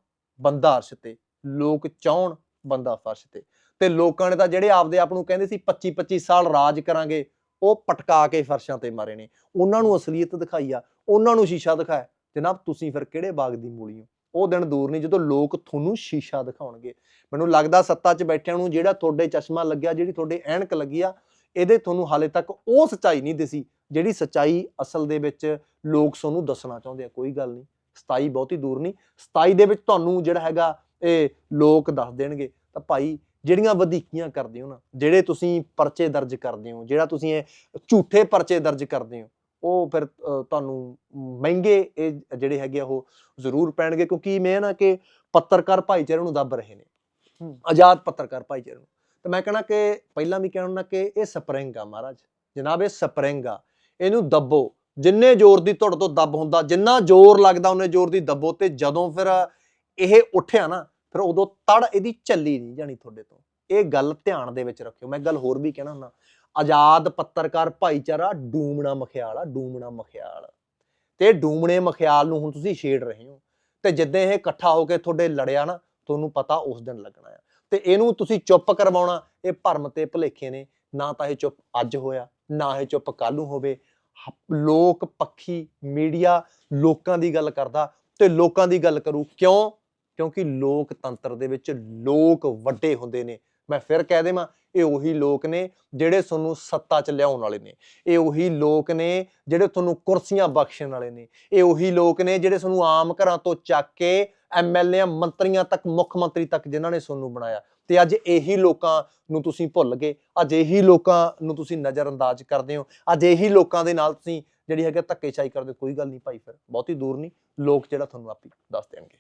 ਬੰਦਾ ਅਰਸ਼ ਤੇ, ਲੋਕ ਚਾਹਣ ਬੰਦਾ ਫਰਸ਼ ਤੇ। ਤੇ ਲੋਕਾਂ ਨੇ ਤਾਂ ਜਿਹੜੇ ਆਪਦੇ ਆਪ ਨੂੰ ਕਹਿੰਦੇ ਸੀ 25 25 ਸਾਲ ਰਾਜ ਕਰਾਂਗੇ, ਉਹ ਪਟਕਾ ਕੇ ਫਰਸ਼ਾਂ ਤੇ ਮਾਰੇ ਨੇ। ਉਹਨਾਂ ਨੂੰ ਅਸਲੀਅਤ ਦਿਖਾਈ ਆ, ਉਹਨਾਂ ਨੂੰ ਸ਼ੀਸ਼ਾ ਦਿਖਾਇਆ। ਜਨਾਬ, ਤੁਸੀਂ ਫਿਰ ਕਿਹੜੇ ਬਾਗ ਦੀ ਮੂਲੀ ਹੋ? ਉਹ ਦਿਨ ਦੂਰ ਨਹੀਂ, ਜਦੋਂ ਲੋਕ ਤੁਹਾਨੂੰ ਸ਼ੀਸ਼ਾ ਦਿਖਾਉਣਗੇ। ਮੈਨੂੰ ਲੱਗਦਾ ਸੱਤਾ 'ਚ ਬੈਠਿਆਂ ਨੂੰ ਜਿਹੜਾ ਤੁਹਾਡੇ ਚਸ਼ਮਾ ਲੱਗਿਆ, ਜਿਹੜੀ ਤੁਹਾਡੇ ਐਨਕ ਲੱਗੀ ਆ ਇਹਦੇ ਤੁਹਾਨੂੰ ਹਾਲੇ ਤੱਕ ਉਹ ਸੱਚਾਈ ਨਹੀਂ ਦਿਸੀ ਜਿਹੜੀ ਸੱਚਾਈ ਅਸਲ ਦੇ ਵਿੱਚ ਲੋਕ ਤੁਹਾਨੂੰ ਦੱਸਣਾ ਚਾਹੁੰਦੇ ਆ ਕੋਈ ਗੱਲ ਨਹੀਂ ਸਤਾਈ ਬਹੁਤੀ ਦੂਰ ਨਹੀਂ ਸਤਾਈ ਦੇ ਵਿੱਚ ਤੁਹਾਨੂੰ ਜਿਹੜਾ ਹੈਗਾ ਇਹ ਲੋਕ ਦੱਸ ਦੇਣਗੇ ਤਾਂ ਭਾਈ ਜਿਹੜੀਆਂ ਵਧੀਕੀਆਂ ਕਰਦੇ ਹੋ ਨਾ ਜਿਹੜੇ ਤੁਸੀਂ ਪਰਚੇ ਦਰਜ ਕਰਦੇ ਹੋ ਜਿਹੜਾ ਤੁਸੀਂ ਇਹ ਝੂਠੇ ਪਰਚੇ ਦਰਜ ਕਰਦੇ ਹੋ ਉਹ ਫਿਰ ਤੁਹਾਨੂੰ ਮਹਿੰਗੇ ਇਹ ਜਿਹੜੇ ਹੈਗੇ ਉਹ ਜ਼ਰੂਰ ਪੈਣਗੇ ਕਿਉਂਕਿ ਮੈਂ ਨਾ ਕਿ ਪੱਤਰਕਾਰ ਭਾਈਚਾਰੇ ਨੂੰ ਦੱਬ ਰਹੇ ਨੇ ਹੂੰ। ਪੱਤਰਕਾਰ ਭਾਈਚਾਰੇ ਨੂੰ ਤੇ ਮੈਂ ਕਹਣਾ ਕਿ ਪਹਿਲਾਂ ਵੀ ਕਹਿਣਾ ਕਿ ਇਹ ਸਪਰਿੰਗ ਆ ਮਹਾਰਾਜ। ਜਨਾਬ, ਇਹ ਸਪਰਿੰਗ ਆ। ਇਹਨੂੰ ਦੱਬੋ। ਜਿੰਨੇ ਜ਼ੋਰ ਦੀ ਤੁਹਾਡੇ ਤੋਂ ਦੱਬ ਹੁੰਦਾ, ਜਿੰਨਾ ਜ਼ੋਰ ਲੱਗਦਾ ਉਹਨੇ ਜ਼ੋਰ ਦੀ ਦੱਬੋ ਤੇ ਜਦੋਂ ਫਿਰ ਇਹ ਉੱਠਿਆ ਨਾ, ਫਿਰ ਉਦੋਂ ਤੜ ਇਹਦੀ ਚੱਲੀ ਨਹੀਂ ਜਾਣੀ ਤੁਹਾਡੇ ਤੋਂ। ਇਹ ਗੱਲ ਧਿਆਨ ਦੇ ਵਿੱਚ ਰੱਖਿਓ। ਮੈਂ ਗੱਲ ਹੋਰ ਵੀ ਕਹਿਣਾ ਹੁੰਦਾ। ਆਜ਼ਾਦ ਪੱਤਰਕਾਰ ਭਾਈਚਾਰਾ ਡੂਮਣਾ ਮਖਿਆਲ ਆ, ਡੂਮਣਾ ਮਖਿਆਲ। ਤੇ ਡੂਮਣੇ ਮਖਿਆਲ ਨੂੰ ਹੁਣ ਤੁਸੀਂ ਛੇੜ ਰਹੇ ਹੋ। ਤੇ ਜਿੱਦਾਂ ਇਹ ਇਕੱਠਾ ਹੋ ਕੇ ਤੁਹਾਡੇ ਲੜਿਆ ਨਾ, ਤੁਹਾਨੂੰ ਪਤਾ ਉਸ ਦਿਨ ਲੱਗਣਾ ਆ। ਤੇ ਇਹਨੂੰ ਤੁਸੀਂ ਚੁੱਪ ਕਰਵਾਉਣਾ, ਇਹ ਭਰਮ ਤੇ ਭੁਲੇਖੇ ਨੇ। ਨਾ ਤਾਂ ਇਹ ਚੁੱਪ ਅੱਜ ਹੋਇਆ, ਨਾ ਇਹ ਚੁੱਪ ਕੱਲ ਨੂੰ ਹੋਵੇ। ਹ- ਲੋਕ ਪੱਖੀ ਮੀਡੀਆ ਲੋਕਾਂ ਦੀ ਗੱਲ ਕਰਦਾ ਤੇ ਲੋਕਾਂ ਦੀ ਗੱਲ ਕਰੂ। ਕਿਉਂ? ਕਿਉਂਕਿ ਲੋਕਤੰਤਰ ਦੇ ਵਿੱਚ ਲੋਕ ਵੱਡੇ ਹੁੰਦੇ ਨੇ। ਮੈਂ ਫਿਰ ਕਹਿ ਦੇਵਾਂ, ਇਹ ਉਹੀ ਲੋਕ ਨੇ ਜਿਹੜੇ ਤੁਹਾਨੂੰ ਸੱਤਾ 'ਚ ਲਿਆਉਣ ਵਾਲੇ ਨੇ। ਇਹ ਉਹੀ ਲੋਕ ਨੇ ਜਿਹੜੇ ਤੁਹਾਨੂੰ ਕੁਰਸੀਆਂ ਬਖਸ਼ਣ ਵਾਲੇ ਨੇ। ਇਹ ਉਹੀ ਲੋਕ ਨੇ ਜਿਹੜੇ ਤੁਹਾਨੂੰ ਆਮ ਘਰਾਂ ਤੋਂ ਚੱਕ ਕੇ ਐਮਐਲਏ ਮੰਤਰੀਆਂ ਤੱਕ, ਮੁੱਖ ਮੰਤਰੀ ਤੱਕ ਜਿਨ੍ਹਾਂ ਨੇ ਤੁਹਾਨੂੰ ਬਣਾਇਆ। ਤੇ ਅੱਜ ਇਹੀ ਲੋਕਾਂ ਨੂੰ ਤੁਸੀਂ ਭੁੱਲ ਗਏ। ਅੱਜ ਇਹੀ ਲੋਕਾਂ ਨੂੰ ਤੁਸੀਂ ਨਜ਼ਰਅੰਦਾਜ਼ ਕਰਦੇ ਹੋ। ਅੱਜ ਇਹੀ ਲੋਕਾਂ ਦੇ ਨਾਲ ਤੁਸੀਂ ਜਿਹੜੀ ਹੈਗਾ ਧੱਕੇਸ਼ਾਹੀ ਕਰਦੇ ਹੋ। ਕੋਈ ਗੱਲ ਨਹੀਂ ਭਾਈ ਫਿਰ, ਬਹੁਤੀ ਦੂਰ ਨਹੀਂ। ਲੋਕ ਜਿਹੜਾ ਤੁਹਾਨੂੰ ਆਪੀ ਦੱਸ ਦੇਣਗੇ।